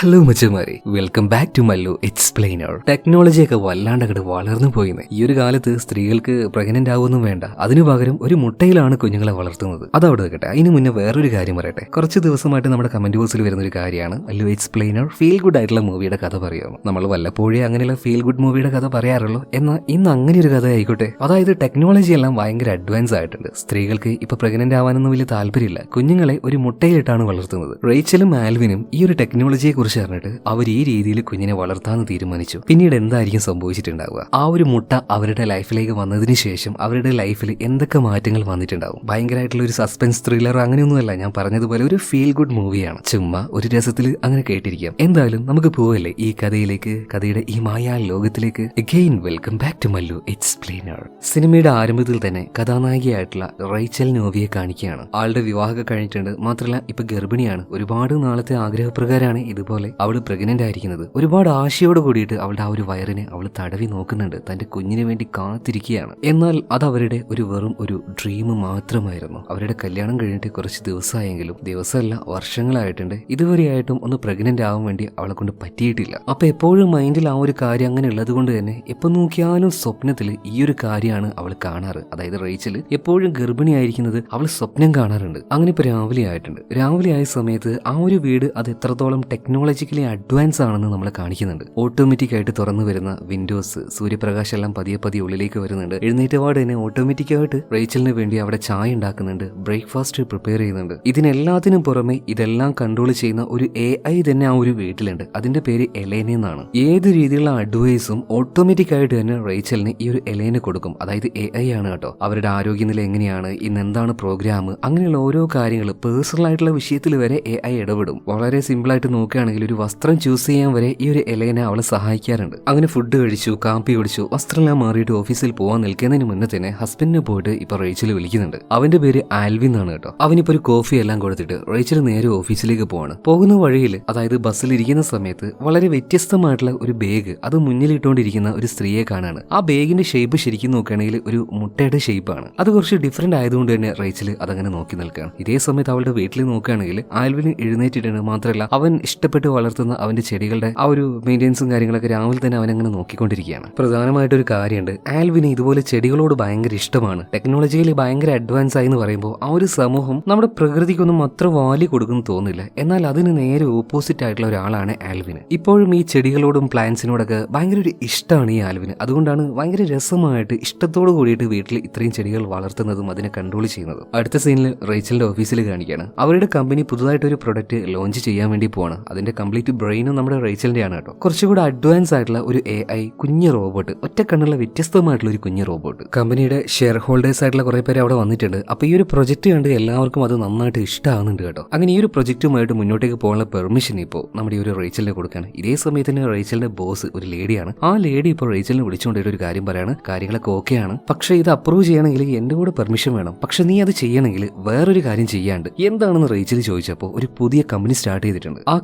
Hello മച്ചന്മാരെ. Welcome back to Mallu explainer technology ഒക്കെ വല്ലാണ്ട് അങ്ങോട്ട് വളർന്നു പോയിന്ന്. ഈ ഒരു കാലത്ത് സ്ത്രീകൾക്ക് പ്രഗ്നന്റ് ആവുമെന്നും വേണ്ട. അതിനു പകരം ഒരു മുട്ടയിലാണ് കുഞ്ഞുങ്ങളെ വളർത്തുന്നത്. അതവിടെ നിൽക്കട്ടെ. അതിന് മുന്നേ വേറൊരു കാര്യം പറയട്ടെ. കുറച്ച് ദിവസമായിട്ട് നമ്മുടെ കമന്റ് ബോക്സിൽ വരുന്ന ഒരു കാര്യമാണ്. മല്ലു എക്സ്പ്ലെയിനർ ഫീൽ ഗുഡ് ആയിട്ടുള്ള മൂവിയുടെ കഥ പറയുന്നു. നമ്മൾ വല്ലപ്പോഴേ അങ്ങനെയുള്ള ഫീൽ ഗുഡ് മൂവിയുടെ കഥ പറയാറുള്ളൂ. എന്നാൽ ഇന്ന് അങ്ങനെ ഒരു കഥ ആയിക്കോട്ടെ. അതായത് ടെക്നോളജി എല്ലാം ഭയങ്കര അഡ്വാൻസ് ആയിട്ടുണ്ട്. സ്ത്രീകൾക്ക് ഇപ്പൊ പ്രഗ്നന്റ് ആവാനൊന്നും വലിയ താല്പര്യമില്ല. കുഞ്ഞുങ്ങളെ ഒരു മുട്ടയിലിട്ടാണ് വളർത്തുന്നത്. റേച്ചലും ആൽവിനും ഈ ഒരു ടെക്നോളജിയെ കുറിച്ച് അവർ ഈ രീതിയിൽ കുഞ്ഞിനെ വളർത്താന്ന് തീരുമാനിച്ചു. പിന്നീട് എന്തായിരിക്കും സംഭവിച്ചിട്ടുണ്ടാവുക? ആ ഒരു മുട്ട അവരുടെ ലൈഫിലേക്ക് വന്നതിന് ശേഷം അവരുടെ ലൈഫിൽ എന്തൊക്കെ മാറ്റങ്ങൾ വന്നിട്ടുണ്ടാവും? ഭയങ്കരമായിട്ടുള്ള ഒരു സസ്പെൻസ് ത്രില്ലർ അങ്ങനെയൊന്നുമല്ല. ഞാൻ പറഞ്ഞതുപോലെ ഒരു ഫീൽ ഗുഡ് മൂവിയാണ് ചുമ്മാ ഒരു രസത്തിൽ അങ്ങനെ കേട്ടിരിക്കാം. എന്തായാലും നമുക്ക് പോവല്ലേ ഈ കഥയിലേക്ക് കഥയുടെ ഈ മായാ ലോകത്തിലേക്ക്. Again welcome back to Mallu explainer സിനിമയുടെ ആരംഭത്തിൽ തന്നെ കഥാനായികയായിട്ടുള്ള റൈച്ചൽ നോവിയെ കാണിക്കുകയാണ്. ആളുടെ വിവാഹമൊക്കെ കഴിഞ്ഞിട്ടുണ്ട്. മാത്രമല്ല ഇപ്പൊ ഗർഭിണിയാണ്. ഒരുപാട് നാളത്തെ ആഗ്രഹപ്രകാരമാണ് ഇതുപോലെ അവൾ പ്രഗ്നന്റ് ആയിരിക്കുന്നത്. ഒരുപാട് ആശയോട് കൂടിയിട്ട് അവളുടെ ആ ഒരു വയറിനെ അവൾ തടവി നോക്കുന്നുണ്ട്. തന്റെ കുഞ്ഞിന് വേണ്ടി കാത്തിരിക്കുകയാണ്. എന്നാൽ അത് അവരുടെ ഒരു വെറും ഒരു ഡ്രീം മാത്രമായിരുന്നു. അവരുടെ കല്യാണം കഴിഞ്ഞിട്ട് കുറച്ച് ദിവസമായെങ്കിലും ദിവസമല്ല വർഷങ്ങളായിട്ടുണ്ട്. ഇതുവരെയായിട്ടും ഒന്ന് പ്രഗ്നന്റ് ആവാൻ വേണ്ടി അവളെ കൊണ്ട് പറ്റിയിട്ടില്ല. അപ്പൊ എപ്പോഴും മൈൻഡിൽ ആ ഒരു കാര്യം അങ്ങനെ ഉള്ളത് കൊണ്ട് തന്നെ എപ്പോ നോക്കിയാലും സ്വപ്നത്തിൽ ഈ ഒരു കാര്യമാണ് അവൾ കാണാറ്. അതായത് റേച്ചൽ എപ്പോഴും ഗർഭിണിയായിരിക്കുന്നത് അവൾ സ്വപ്നം കാണാറുണ്ട്. അങ്ങനെ ഇപ്പൊ രാവിലെ ആയിട്ടുണ്ട്. രാവിലെ ആയ സമയത്ത് ആ ഒരു വീട് അത് എത്രത്തോളം ടെക്നോളജിക്കലി അഡ്വാൻസ് ആണെന്ന് നമ്മൾ കാണിക്കുന്നുണ്ട്. ഓട്ടോമാറ്റിക് ആയിട്ട് തുറന്നു വരുന്ന വിൻഡോസ് സൂര്യപ്രകാശം എല്ലാം പതിയെ പതിയെ ഉള്ളിലേക്ക് വരുന്നുണ്ട്. എഴുന്നേറ്റപാട് തന്നെ ഓട്ടോമാറ്റിക് ആയിട്ട് റേച്ചലിന് വേണ്ടി അവിടെ ചായ ഉണ്ടാക്കുന്നുണ്ട്. ബ്രേക്ക്ഫാസ്റ്റ് പ്രിപ്പയർ ചെയ്യുന്നുണ്ട്. ഇതിനെല്ലാത്തിനും പുറമെ ഇതെല്ലാം കൺട്രോൾ ചെയ്യുന്ന ഒരു എ ഐ തന്നെ ആ ഒരു വീട്ടിലുണ്ട്. അതിന്റെ പേര് എലേന എന്നാണ്. ഏത് രീതിയിലുള്ള അഡ്വൈസും ഓട്ടോമാറ്റിക് ആയിട്ട് തന്നെ റേച്ചലിന് ഈ ഒരു എലേന കൊടുക്കും. അതായത് എ ഐ ആണ് കേട്ടോ. അവരുടെ ആരോഗ്യനില എങ്ങനെയാണ്? ഇന്ന് എന്താണ് പ്രോഗ്രാം അങ്ങനെയുള്ള ഓരോ കാര്യങ്ങൾ പേഴ്സണൽ ആയിട്ടുള്ള വിഷയത്തിൽ വരെ എ ഐ ഇടപെടും. വളരെ സിമ്പിൾ ആയിട്ട് നോക്കുകയാണെങ്കിൽ ഒരു വസ്ത്രം ചൂസ് ചെയ്യാൻ വരെ ഈ ഒരു എലയനെ അവളെ സഹായിക്കാറുണ്ട്. അങ്ങനെ ഫുഡ് കഴിച്ചു കാപ്പി കുടിച്ചു വസ്ത്രമെല്ലാം മാറിയിട്ട് ഓഫീസിൽ പോകാൻ നിൽക്കുന്നതിന് മുന്നേ തന്നെ ഹസ്ബൻഡിനെ പോയിട്ട് ഇപ്പൊ റേച്ചൽ വിളിക്കുന്നുണ്ട്. അവന്റെ പേര് ആൽവിൻ എന്നാണ് കേട്ടോ. അവനിപ്പോ ഒരു കോഫി എല്ലാം കൊടുത്തിട്ട് റേച്ചൽ നേരെ ഓഫീസിലേക്ക് പോവാണ്. പോകുന്ന വഴിയിൽ അതായത് ബസ്സിൽ ഇരിക്കുന്ന സമയത്ത് വളരെ വ്യത്യസ്തമായിട്ടുള്ള ഒരു ബാഗ് അത് മുന്നിലിട്ടുകൊണ്ടിരിക്കുന്ന ഒരു സ്ത്രീയെ കാണാണ്. ആ ബാഗിന്റെ ഷേപ്പ് ശരിക്കും നോക്കുകയാണെങ്കിൽ ഒരു മുട്ടയുടെ ഷേപ്പാണ് അത് കുറച്ച് ഡിഫറെന്റ് ആയതുകൊണ്ട് തന്നെ റേച്ചൽ അതങ്ങനെ നോക്കി നിൽക്കുകയാണ്. ഇതേ സമയത്ത് അവളുടെ വീട്ടിൽ നോക്കുകയാണെങ്കിൽ ആൽവിന് എഴുന്നേറ്റിട്ടുണ്ട്. മാത്രമല്ല അവൻ ഇഷ്ടപ്പെട്ട് വളർത്തുന്ന അവന്റെ ചെടികളുടെ ആ ഒരു മെയിന്റെനൻസും കാര്യങ്ങളൊക്കെ രാവിലെ തന്നെ അവൻ അങ്ങനെ നോക്കിക്കൊണ്ടിരിക്കുകയാണ്. പ്രധാനമായിട്ടൊരു കാര്യമുണ്ട്. ആൽവിന് ഇതുപോലെ ചെടികളോട് ഭയങ്കര ഇഷ്ടമാണ്. ടെക്നോളജിയിൽ ഭയങ്കര അഡ്വാൻസ് ആയി എന്ന് പറയുമ്പോൾ ആ ഒരു സമൂഹം നമ്മുടെ പ്രകൃതിക്കൊന്നും അത്ര വാലി കൊടുക്കുന്നു തോന്നില്ല എന്നാൽ അതിന് നേരെ ഓപ്പോസിറ്റ് ആയിട്ടുള്ള ഒരാളാണ് ആൽവിന്. ഇപ്പോഴും ഈ ചെടികളോടും പ്ലാന്റ്സിനോടൊക്കെ ഭയങ്കര ഒരു ഇഷ്ടമാണ് ഈ ആൽവിന്. അതുകൊണ്ടാണ് ഭയങ്കര രസമായിട്ട് ഇഷ്ടത്തോട് കൂടിയിട്ട് വീട്ടിൽ ഇത്രയും ചെടികൾ വളർത്തുന്നതും അതിനെ കൺട്രോൾ ചെയ്യുന്നതും. അടുത്ത സീനിൽ റേച്ചലിന്റെ ഓഫീസിൽ കാണിക്കുകയാണ്. അവരുടെ കമ്പനി പുതുതായിട്ട് ഒരു പ്രൊഡക്റ്റ് ലോഞ്ച് ചെയ്യാൻ വേണ്ടി പോവാണ്. അതിന്റെ കംപ്ലീറ്റ് ബ്രെയിനും നമ്മുടെ റേച്ചലിന്റെ ആണ് കേട്ടോ. കുറച്ചുകൂടി അഡ്വാൻസ് ആയിട്ടുള്ള ഒരു എ ഐ കുഞ്ഞ് റോബോട്ട് ഒറ്റ കണ്ണുള്ള വ്യത്യസ്തമായിട്ടുള്ള ഒരു കുഞ്ഞ് റോബോട്ട് കമ്പനിയുടെ ഷെയർ ഹോൾഡേഴ്സ് ആയിട്ടുള്ള കുറെ പേര് അവിടെ വന്നിട്ടുണ്ട്. അപ്പൊ ഈ ഒരു പ്രൊജക്ട് കണ്ട് എല്ലാവർക്കും അത് നന്നായിട്ട് ഇഷ്ടമാകുന്നുണ്ട് കേട്ടോ. അങ്ങനെ ഈ ഒരു പ്രൊജക്റ്റുമായിട്ട് മുന്നോട്ടേക്ക് പോകാനുള്ള പെർമിഷൻ ഇപ്പോൾ നമ്മുടെ ഈ ഒരു റേച്ചലിനെ കൊടുക്കുകയാണ്. ഇതേ സമയത്ത് തന്നെ റേച്ചലിന്റെ ബോസ് ഒരു ലേഡിയാണ് ആ ലേഡി ഇപ്പോൾ റേച്ചലിനെ വിളിച്ചുകൊണ്ടിട്ട് ഒരു കാര്യം പറയാണ്. കാര്യങ്ങളൊക്കെ ഓക്കെയാണ്. പക്ഷേ ഇത് അപ്രൂവ് ചെയ്യണമെങ്കിൽ എന്റെ കൂടെ പെർമിഷൻ വേണം. പക്ഷെ നീ അത് ചെയ്യണമെങ്കിൽ വേറൊരു കാര്യം ചെയ്യാണ്ട്. എന്താണെന്ന് റേച്ചൽ ചോദിച്ചപ്പോൾ ഒരു പുതിയ കമ്പനി സ്റ്റാർട്ട് ചെയ്തിട്ടുണ്ട്. ആ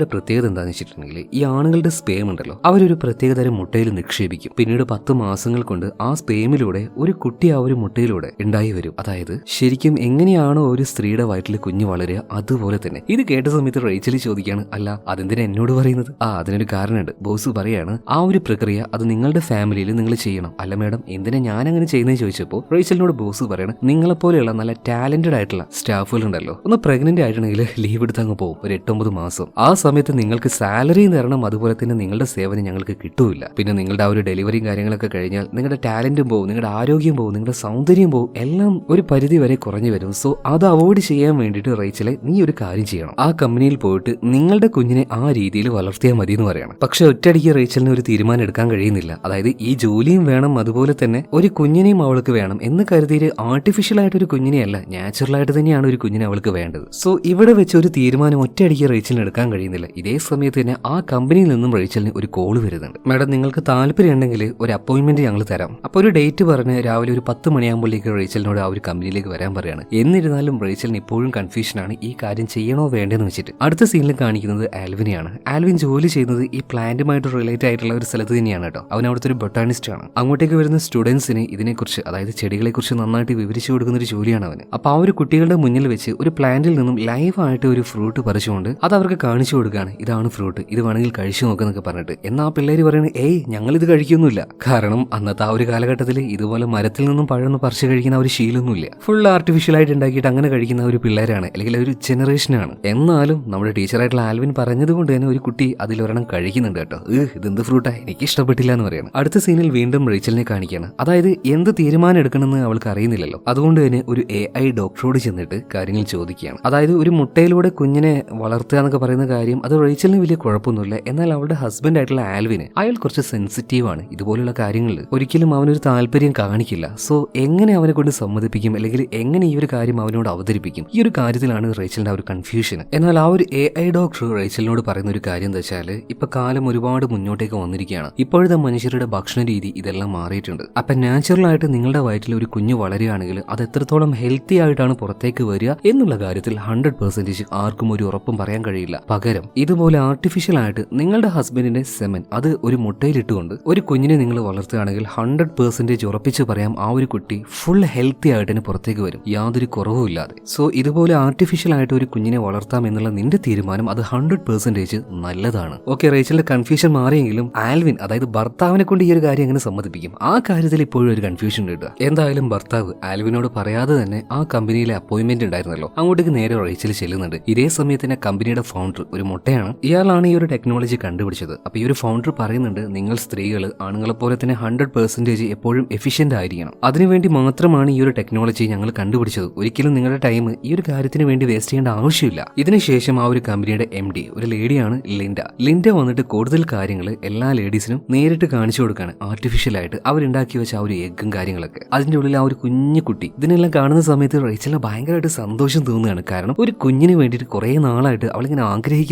കമ്പനിയുടെ പ്രത്യേകത എന്താണെന്ന് വെച്ചിട്ടുണ്ടെങ്കിൽ ഈ ആണുങ്ങളുടെ സ്പേം ഉണ്ടല്ലോ. അവരൊരു പ്രത്യേകതരം മുട്ടയിൽ നിക്ഷേപിക്കും. പിന്നീട് പത്ത് മാസങ്ങൾ കൊണ്ട് ആ സ്പേമിലൂടെ ഒരു കുട്ടി ആ ഒരു മുട്ടയിലൂടെ ഉണ്ടായി വരും. അതായത് ശരിക്കും എങ്ങനെയാണോ ഒരു സ്ത്രീയുടെ വയറ്റിൽ കുഞ്ഞ് വളരുക അതുപോലെ തന്നെ. ഇത് കേട്ട സമയത്ത് റേച്ചലി ചോദിക്കുകയാണ് അല്ല അതെന്തിനാ എന്നോട് പറയുന്നത്? ആ അതിനൊരു കാരണമുണ്ട്. ബോസ് പറയാണ് ആ ഒരു പ്രക്രിയ അത് നിങ്ങളുടെ ഫാമിലിയിൽ നിങ്ങൾ ചെയ്യണം. അല്ല മേഡം എന്തിനാ ഞാൻ അങ്ങനെ ചെയ്യുന്നത് ചോദിച്ചപ്പോൾ റേച്ചലിനോട് ബോസ് പറയണം നിങ്ങളെപ്പോലെയുള്ള നല്ല ടാലന്റഡ് ആയിട്ടുള്ള സ്റ്റാഫുകൾ ഉണ്ടല്ലോ ഒന്ന് പ്രഗ്നന്റ് ആയിട്ടുണ്ടെങ്കിൽ ലീവ് എടുത്ത് അങ്ങ് പോകും. ഒരു എട്ടൊമ്പത് മാസം. ആ സമയത്ത് നിങ്ങൾക്ക് സാലറി തരണം അതുപോലെ തന്നെ നിങ്ങളുടെ സേവനം ഞങ്ങൾക്ക് കിട്ടൂല പിന്നെ നിങ്ങളുടെ ആ ഒരു ഡെലിവറിയും കാര്യങ്ങളൊക്കെ കഴിഞ്ഞാൽ നിങ്ങളുടെ ടാലന്റും പോകും നിങ്ങളുടെ ആരോഗ്യം പോകും നിങ്ങളുടെ സൗന്ദര്യം പോകും എല്ലാം ഒരു പരിധി വരെ കുറഞ്ഞു വരും. സോ അത് അവോയ്ഡ് ചെയ്യാൻ വേണ്ടിയിട്ട് റേച്ചലെ നീ ഒരു കാര്യം ചെയ്യണം. ആ കമ്പനിയിൽ പോയിട്ട് നിങ്ങളുടെ കുഞ്ഞിനെ ആ രീതിയിൽ വളർത്തിയാൽ മതി എന്ന് പറയണം. പക്ഷെ ഒറ്റയടിക്ക് റേച്ചലിന് ഒരു തീരുമാനം എടുക്കാൻ കഴിയുന്നില്ല. അതായത് ഈ ജോലിയും വേണം അതുപോലെ തന്നെ ഒരു കുഞ്ഞിനെയും അവൾക്ക് വേണം എന്ന് കരുതിയിട്ട് ആർട്ടിഫിഷ്യൽ ആയിട്ട് ഒരു കുഞ്ഞിനെയല്ല നാച്ചുറൽ ആയിട്ട് തന്നെയാണ് ഒരു കുഞ്ഞിനെ അവൾക്ക് വേണ്ടത്. സോ ഇവിടെ വെച്ച് ഒരു തീരുമാനം ഒറ്റയടിക്ക് റേച്ചലിന് എടുക്കാൻ കഴിയുന്നില്ല ഇതേ സമയത്ത് തന്നെ ആ കമ്പനിയിൽ നിന്നും റേച്ചലിന് ഒരു കോൾ വരുന്നുണ്ട്. മാഡം നിങ്ങൾക്ക് താല്പര്യം ഉണ്ടെങ്കിൽ ഒരു അപ്പോയിന്റ്മെന്റ് ഞങ്ങൾ തരാം. അപ്പോൾ ഒരു ഡേറ്റ് പറഞ്ഞ് രാവിലെ ഒരു പത്ത് മണിയാകുമ്പോഴേക്ക് റേച്ചലിനോട് ആ ഒരു കമ്പനിയിലേക്ക് വരാൻ പറയാണ്. എന്നിരുന്നാലും റേച്ചലിന് ഇപ്പോഴും കൺഫ്യൂഷനാണ് ഈ കാര്യം ചെയ്യണോ വേണ്ടെന്ന് വെച്ചിട്ട്. അടുത്ത സീനിൽ കാണിക്കുന്നത് ആൽവിനെയാണ്. ആൽവിൻ ജോലി ചെയ്യുന്നത് ഈ പ്ലാന്റുമായിട്ട് റിലേറ്റ് ആയിട്ടുള്ള ഒരു സ്ഥലത്ത് തന്നെയാണ് കേട്ടോ. അവൻ അവിടുത്തെ ഒരു ബൊട്ടാണിസ്റ്റ് ആണ്. അങ്ങോട്ടേക്ക് വരുന്ന സ്റ്റുഡൻസിന് ഇതിനെക്കുറിച്ച് അതായത് ചെടികളെക്കുറിച്ച് നന്നായിട്ട് വിവരിച്ചു കൊടുക്കുന്ന ഒരു ജോലിയാണ് അവന്. അപ്പൊ ആ ഒരു കുട്ടികളുടെ മുന്നിൽ വെച്ച് ഒരു പ്ലാന്റിൽ നിന്നും ലൈവായിട്ട് ഒരു ഫ്രൂട്ട് പറിച്ചുകൊണ്ട് അത് അവർക്ക് കാണിച്ചു കൊടുക്കുകയാണ്. ഇതാണ് ഫ്രൂട്ട് ഇത് വേണമെങ്കിൽ കഴിച്ചു നോക്കുന്നൊക്കെ പറഞ്ഞിട്ട്. എന്നാൽ ആ പിള്ളേർ പറയുന്നത് ഏയ് ഞങ്ങൾ ഇത് കഴിക്കൊന്നുമില്ല. കാരണം അന്നത്തെ ആ ഒരു കാലഘട്ടത്തിൽ ഇതുപോലെ മരത്തിൽ നിന്നും പഴം പറിച്ച് കഴിക്കുന്ന ഒരു ശീലമൊന്നുമില്ല. ഫുൾ ആർട്ടിഫിഷ്യൽ ആയിട്ട് ഉണ്ടാക്കിയിട്ട് അങ്ങനെ കഴിക്കുന്ന ഒരു പിള്ളേരാണ് അല്ലെങ്കിൽ ഒരു ജനറേഷനാണ് എന്നാലും നമ്മുടെ ടീച്ചറായിട്ടുള്ള ആൽവിൻ പറഞ്ഞത് കൊണ്ട് തന്നെ ഒരു കുട്ടി അതിലൊരെണ്ണം കഴിക്കുന്നുണ്ട് കേട്ടോ. ഏഹ് ഇതെന്ത് ഫ്രൂട്ടാ എനിക്ക് ഇഷ്ടപ്പെട്ടില്ല എന്ന് പറയുന്നത് അടുത്ത സീനിൽ വീണ്ടും റേച്ചലിനെ കാണിക്കുകയാണ്. അതായത് എന്ത് തീരുമാനം എടുക്കണമെന്ന് അവൾക്ക് അറിയുന്നില്ലല്ലോ. അതുകൊണ്ട് തന്നെ ഒരു എ ഐ ഡോക്ടറോട് ചെന്നിട്ട് കാര്യങ്ങൾ ചോദിക്കുകയാണ്. അതായത് ഒരു മുട്ടയിലൂടെ കുഞ്ഞിനെ വളർത്തുക എന്നൊക്കെ പറയുന്ന കാര്യം അത് റേച്ചലിന് വലിയ കുഴപ്പമൊന്നുമില്ല. എന്നാൽ അവളുടെ ഹസ്ബൻഡ് ആയിട്ടുള്ള ആൽവിന് അയാൾ കുറച്ച് സെൻസിറ്റീവ് ആണ്. ഇതുപോലുള്ള കാര്യങ്ങളിൽ ഒരിക്കലും അവനൊരു താല്പര്യം കാണിക്കില്ല. സോ എങ്ങനെ അവനെ കൊണ്ട് സമ്മതിപ്പിക്കും? അല്ലെങ്കിൽ എങ്ങനെ ഈ ഒരു കാര്യം അവനോട് അവതരിപ്പിക്കും? ഈ ഒരു കാര്യത്തിലാണ് റേച്ചലിന്റെ ഒരു കൺഫ്യൂഷൻ എന്നാൽ ആ ഒരു എ ഐ ഡോക്ടർ റേച്ചലിനോട് പറയുന്ന ഒരു കാര്യം എന്താ വെച്ചാൽ ഇപ്പൊ കാലം ഒരുപാട് മുന്നോട്ടേക്ക് വന്നിരിക്കുകയാണ്. ഇപ്പോഴത്തെ മനുഷ്യരുടെ ഭക്ഷണ രീതി ഇതെല്ലാം മാറിയിട്ടുണ്ട്. അപ്പൊ നാച്ചുറൽ ആയിട്ട് നിങ്ങളുടെ വയറ്റിൽ ഒരു കുഞ്ഞ് വളരുകയാണെങ്കിൽ അത് എത്രത്തോളം ഹെൽത്തി ആയിട്ടാണ് പുറത്തേക്ക് വരിക എന്നുള്ള കാര്യത്തിൽ ഹൺഡ്രഡ് പെർസെന്റേജ് ആർക്കും ഒരു ഉറപ്പും പറയാൻ കഴിയില്ല. പകരം ഇതുപോലെ ആർട്ടിഫിഷ്യൽ ആയിട്ട് നിങ്ങളുടെ ഹസ്ബൻഡിന്റെ സെമൻ അത് ഒരു മുട്ടയിലിട്ടുകൊണ്ട് ഒരു കുഞ്ഞിനെ നിങ്ങൾ വളർത്തുകയാണെങ്കിൽ ഹൺഡ്രഡ് പെർസെന്റേജ് ഉറപ്പിച്ച് പറയാം ആ ഒരു കുട്ടി ഫുൾ ഹെൽത്തി ആയിട്ട് തന്നെ പുറത്തേക്ക് വരും. യാതൊരു കുറവും ഇല്ലാതെ. സോ ഇതുപോലെ ആർട്ടിഫിഷ്യൽ ആയിട്ട് ഒരു കുഞ്ഞിനെ വളർത്താം എന്നുള്ള നിന്റെ തീരുമാനം അത് ഹൺഡ്രഡ് പെർസെന്റേജ് നല്ലതാണ്. ഓക്കെ റേച്ചലിന്റെ കൺഫ്യൂഷൻ മാറിയെങ്കിലും ആൽവിൻ അതായത് ഭർത്താവിനെ കൊണ്ട് ഈ ഒരു കാര്യം എങ്ങനെ സമ്മതിപ്പിക്കും? ആ കാര്യത്തിൽ ഇപ്പോഴും ഒരു കൺഫ്യൂഷൻ കിട്ടുക എന്തായാലും ഭർത്താവ് ആൽവിനോട് പറയാതെ തന്നെ ആ കമ്പനിയിലെ അപ്പോയിന്റ്മെന്റ് ഉണ്ടായിരുന്നല്ലോ. അങ്ങോട്ടേക്ക് നേരെ റേച്ചൽ ചെല്ലുന്നുണ്ട്. ഇതേ സമയത്ത് തന്നെ കമ്പനിയുടെ ഫൗണ്ടർ ഒരു മുട്ടയാണ്. ഇയാളാണ് ഈ ഒരു ടെക്നോളജി കണ്ടുപിടിച്ചത്. അപ്പൊ ഈ ഒരു ഫൗണ്ടർ പറയുന്നുണ്ട് നിങ്ങൾ സ്ത്രീകൾ ആണുങ്ങളെ പോലെ തന്നെ ഹൺഡ്രഡ് പെർസെന്റേജ് എപ്പോഴും എഫിഷ്യന്റ് ആയിരിക്കണം. അതിനുവേണ്ടി മാത്രമാണ് ഈ ഒരു ടെക്നോളജി ഞങ്ങൾ കണ്ടുപിടിച്ചത്. ഒരിക്കലും നിങ്ങളുടെ ടൈം ഈ ഒരു കാര്യത്തിന് വേണ്ടി വേസ്റ്റ് ചെയ്യേണ്ട ആവശ്യമില്ല. ഇതിനുശേഷം ആ ഒരു കമ്പനിയുടെ എം ഡി ഒരു ലേഡിയാണ് ലിൻഡ ലിൻഡ വന്നിട്ട് കൂടുതൽ കാര്യങ്ങൾ എല്ലാ ലേഡീസിനും നേരിട്ട് കാണിച്ചു കൊടുക്കാണ്. ആർട്ടിഫിഷ്യൽ ആയിട്ട് അവരുണ്ടാക്കി വെച്ച ആ ഒരു എഗ്ഗും കാര്യങ്ങളൊക്കെ. അതിന്റെ ഉള്ളിൽ ആ ഒരു കുഞ്ഞു കുട്ടി. ഇതിനെല്ലാം കാണുന്ന സമയത്ത് റേച്ചലിന് ഭയങ്കരമായിട്ട് സന്തോഷം തോന്നുകയാണ്. കാരണം ഒരു കുഞ്ഞിന് വേണ്ടിയിട്ട് കുറെ നാളായിട്ട് അവളിങ്ങനെ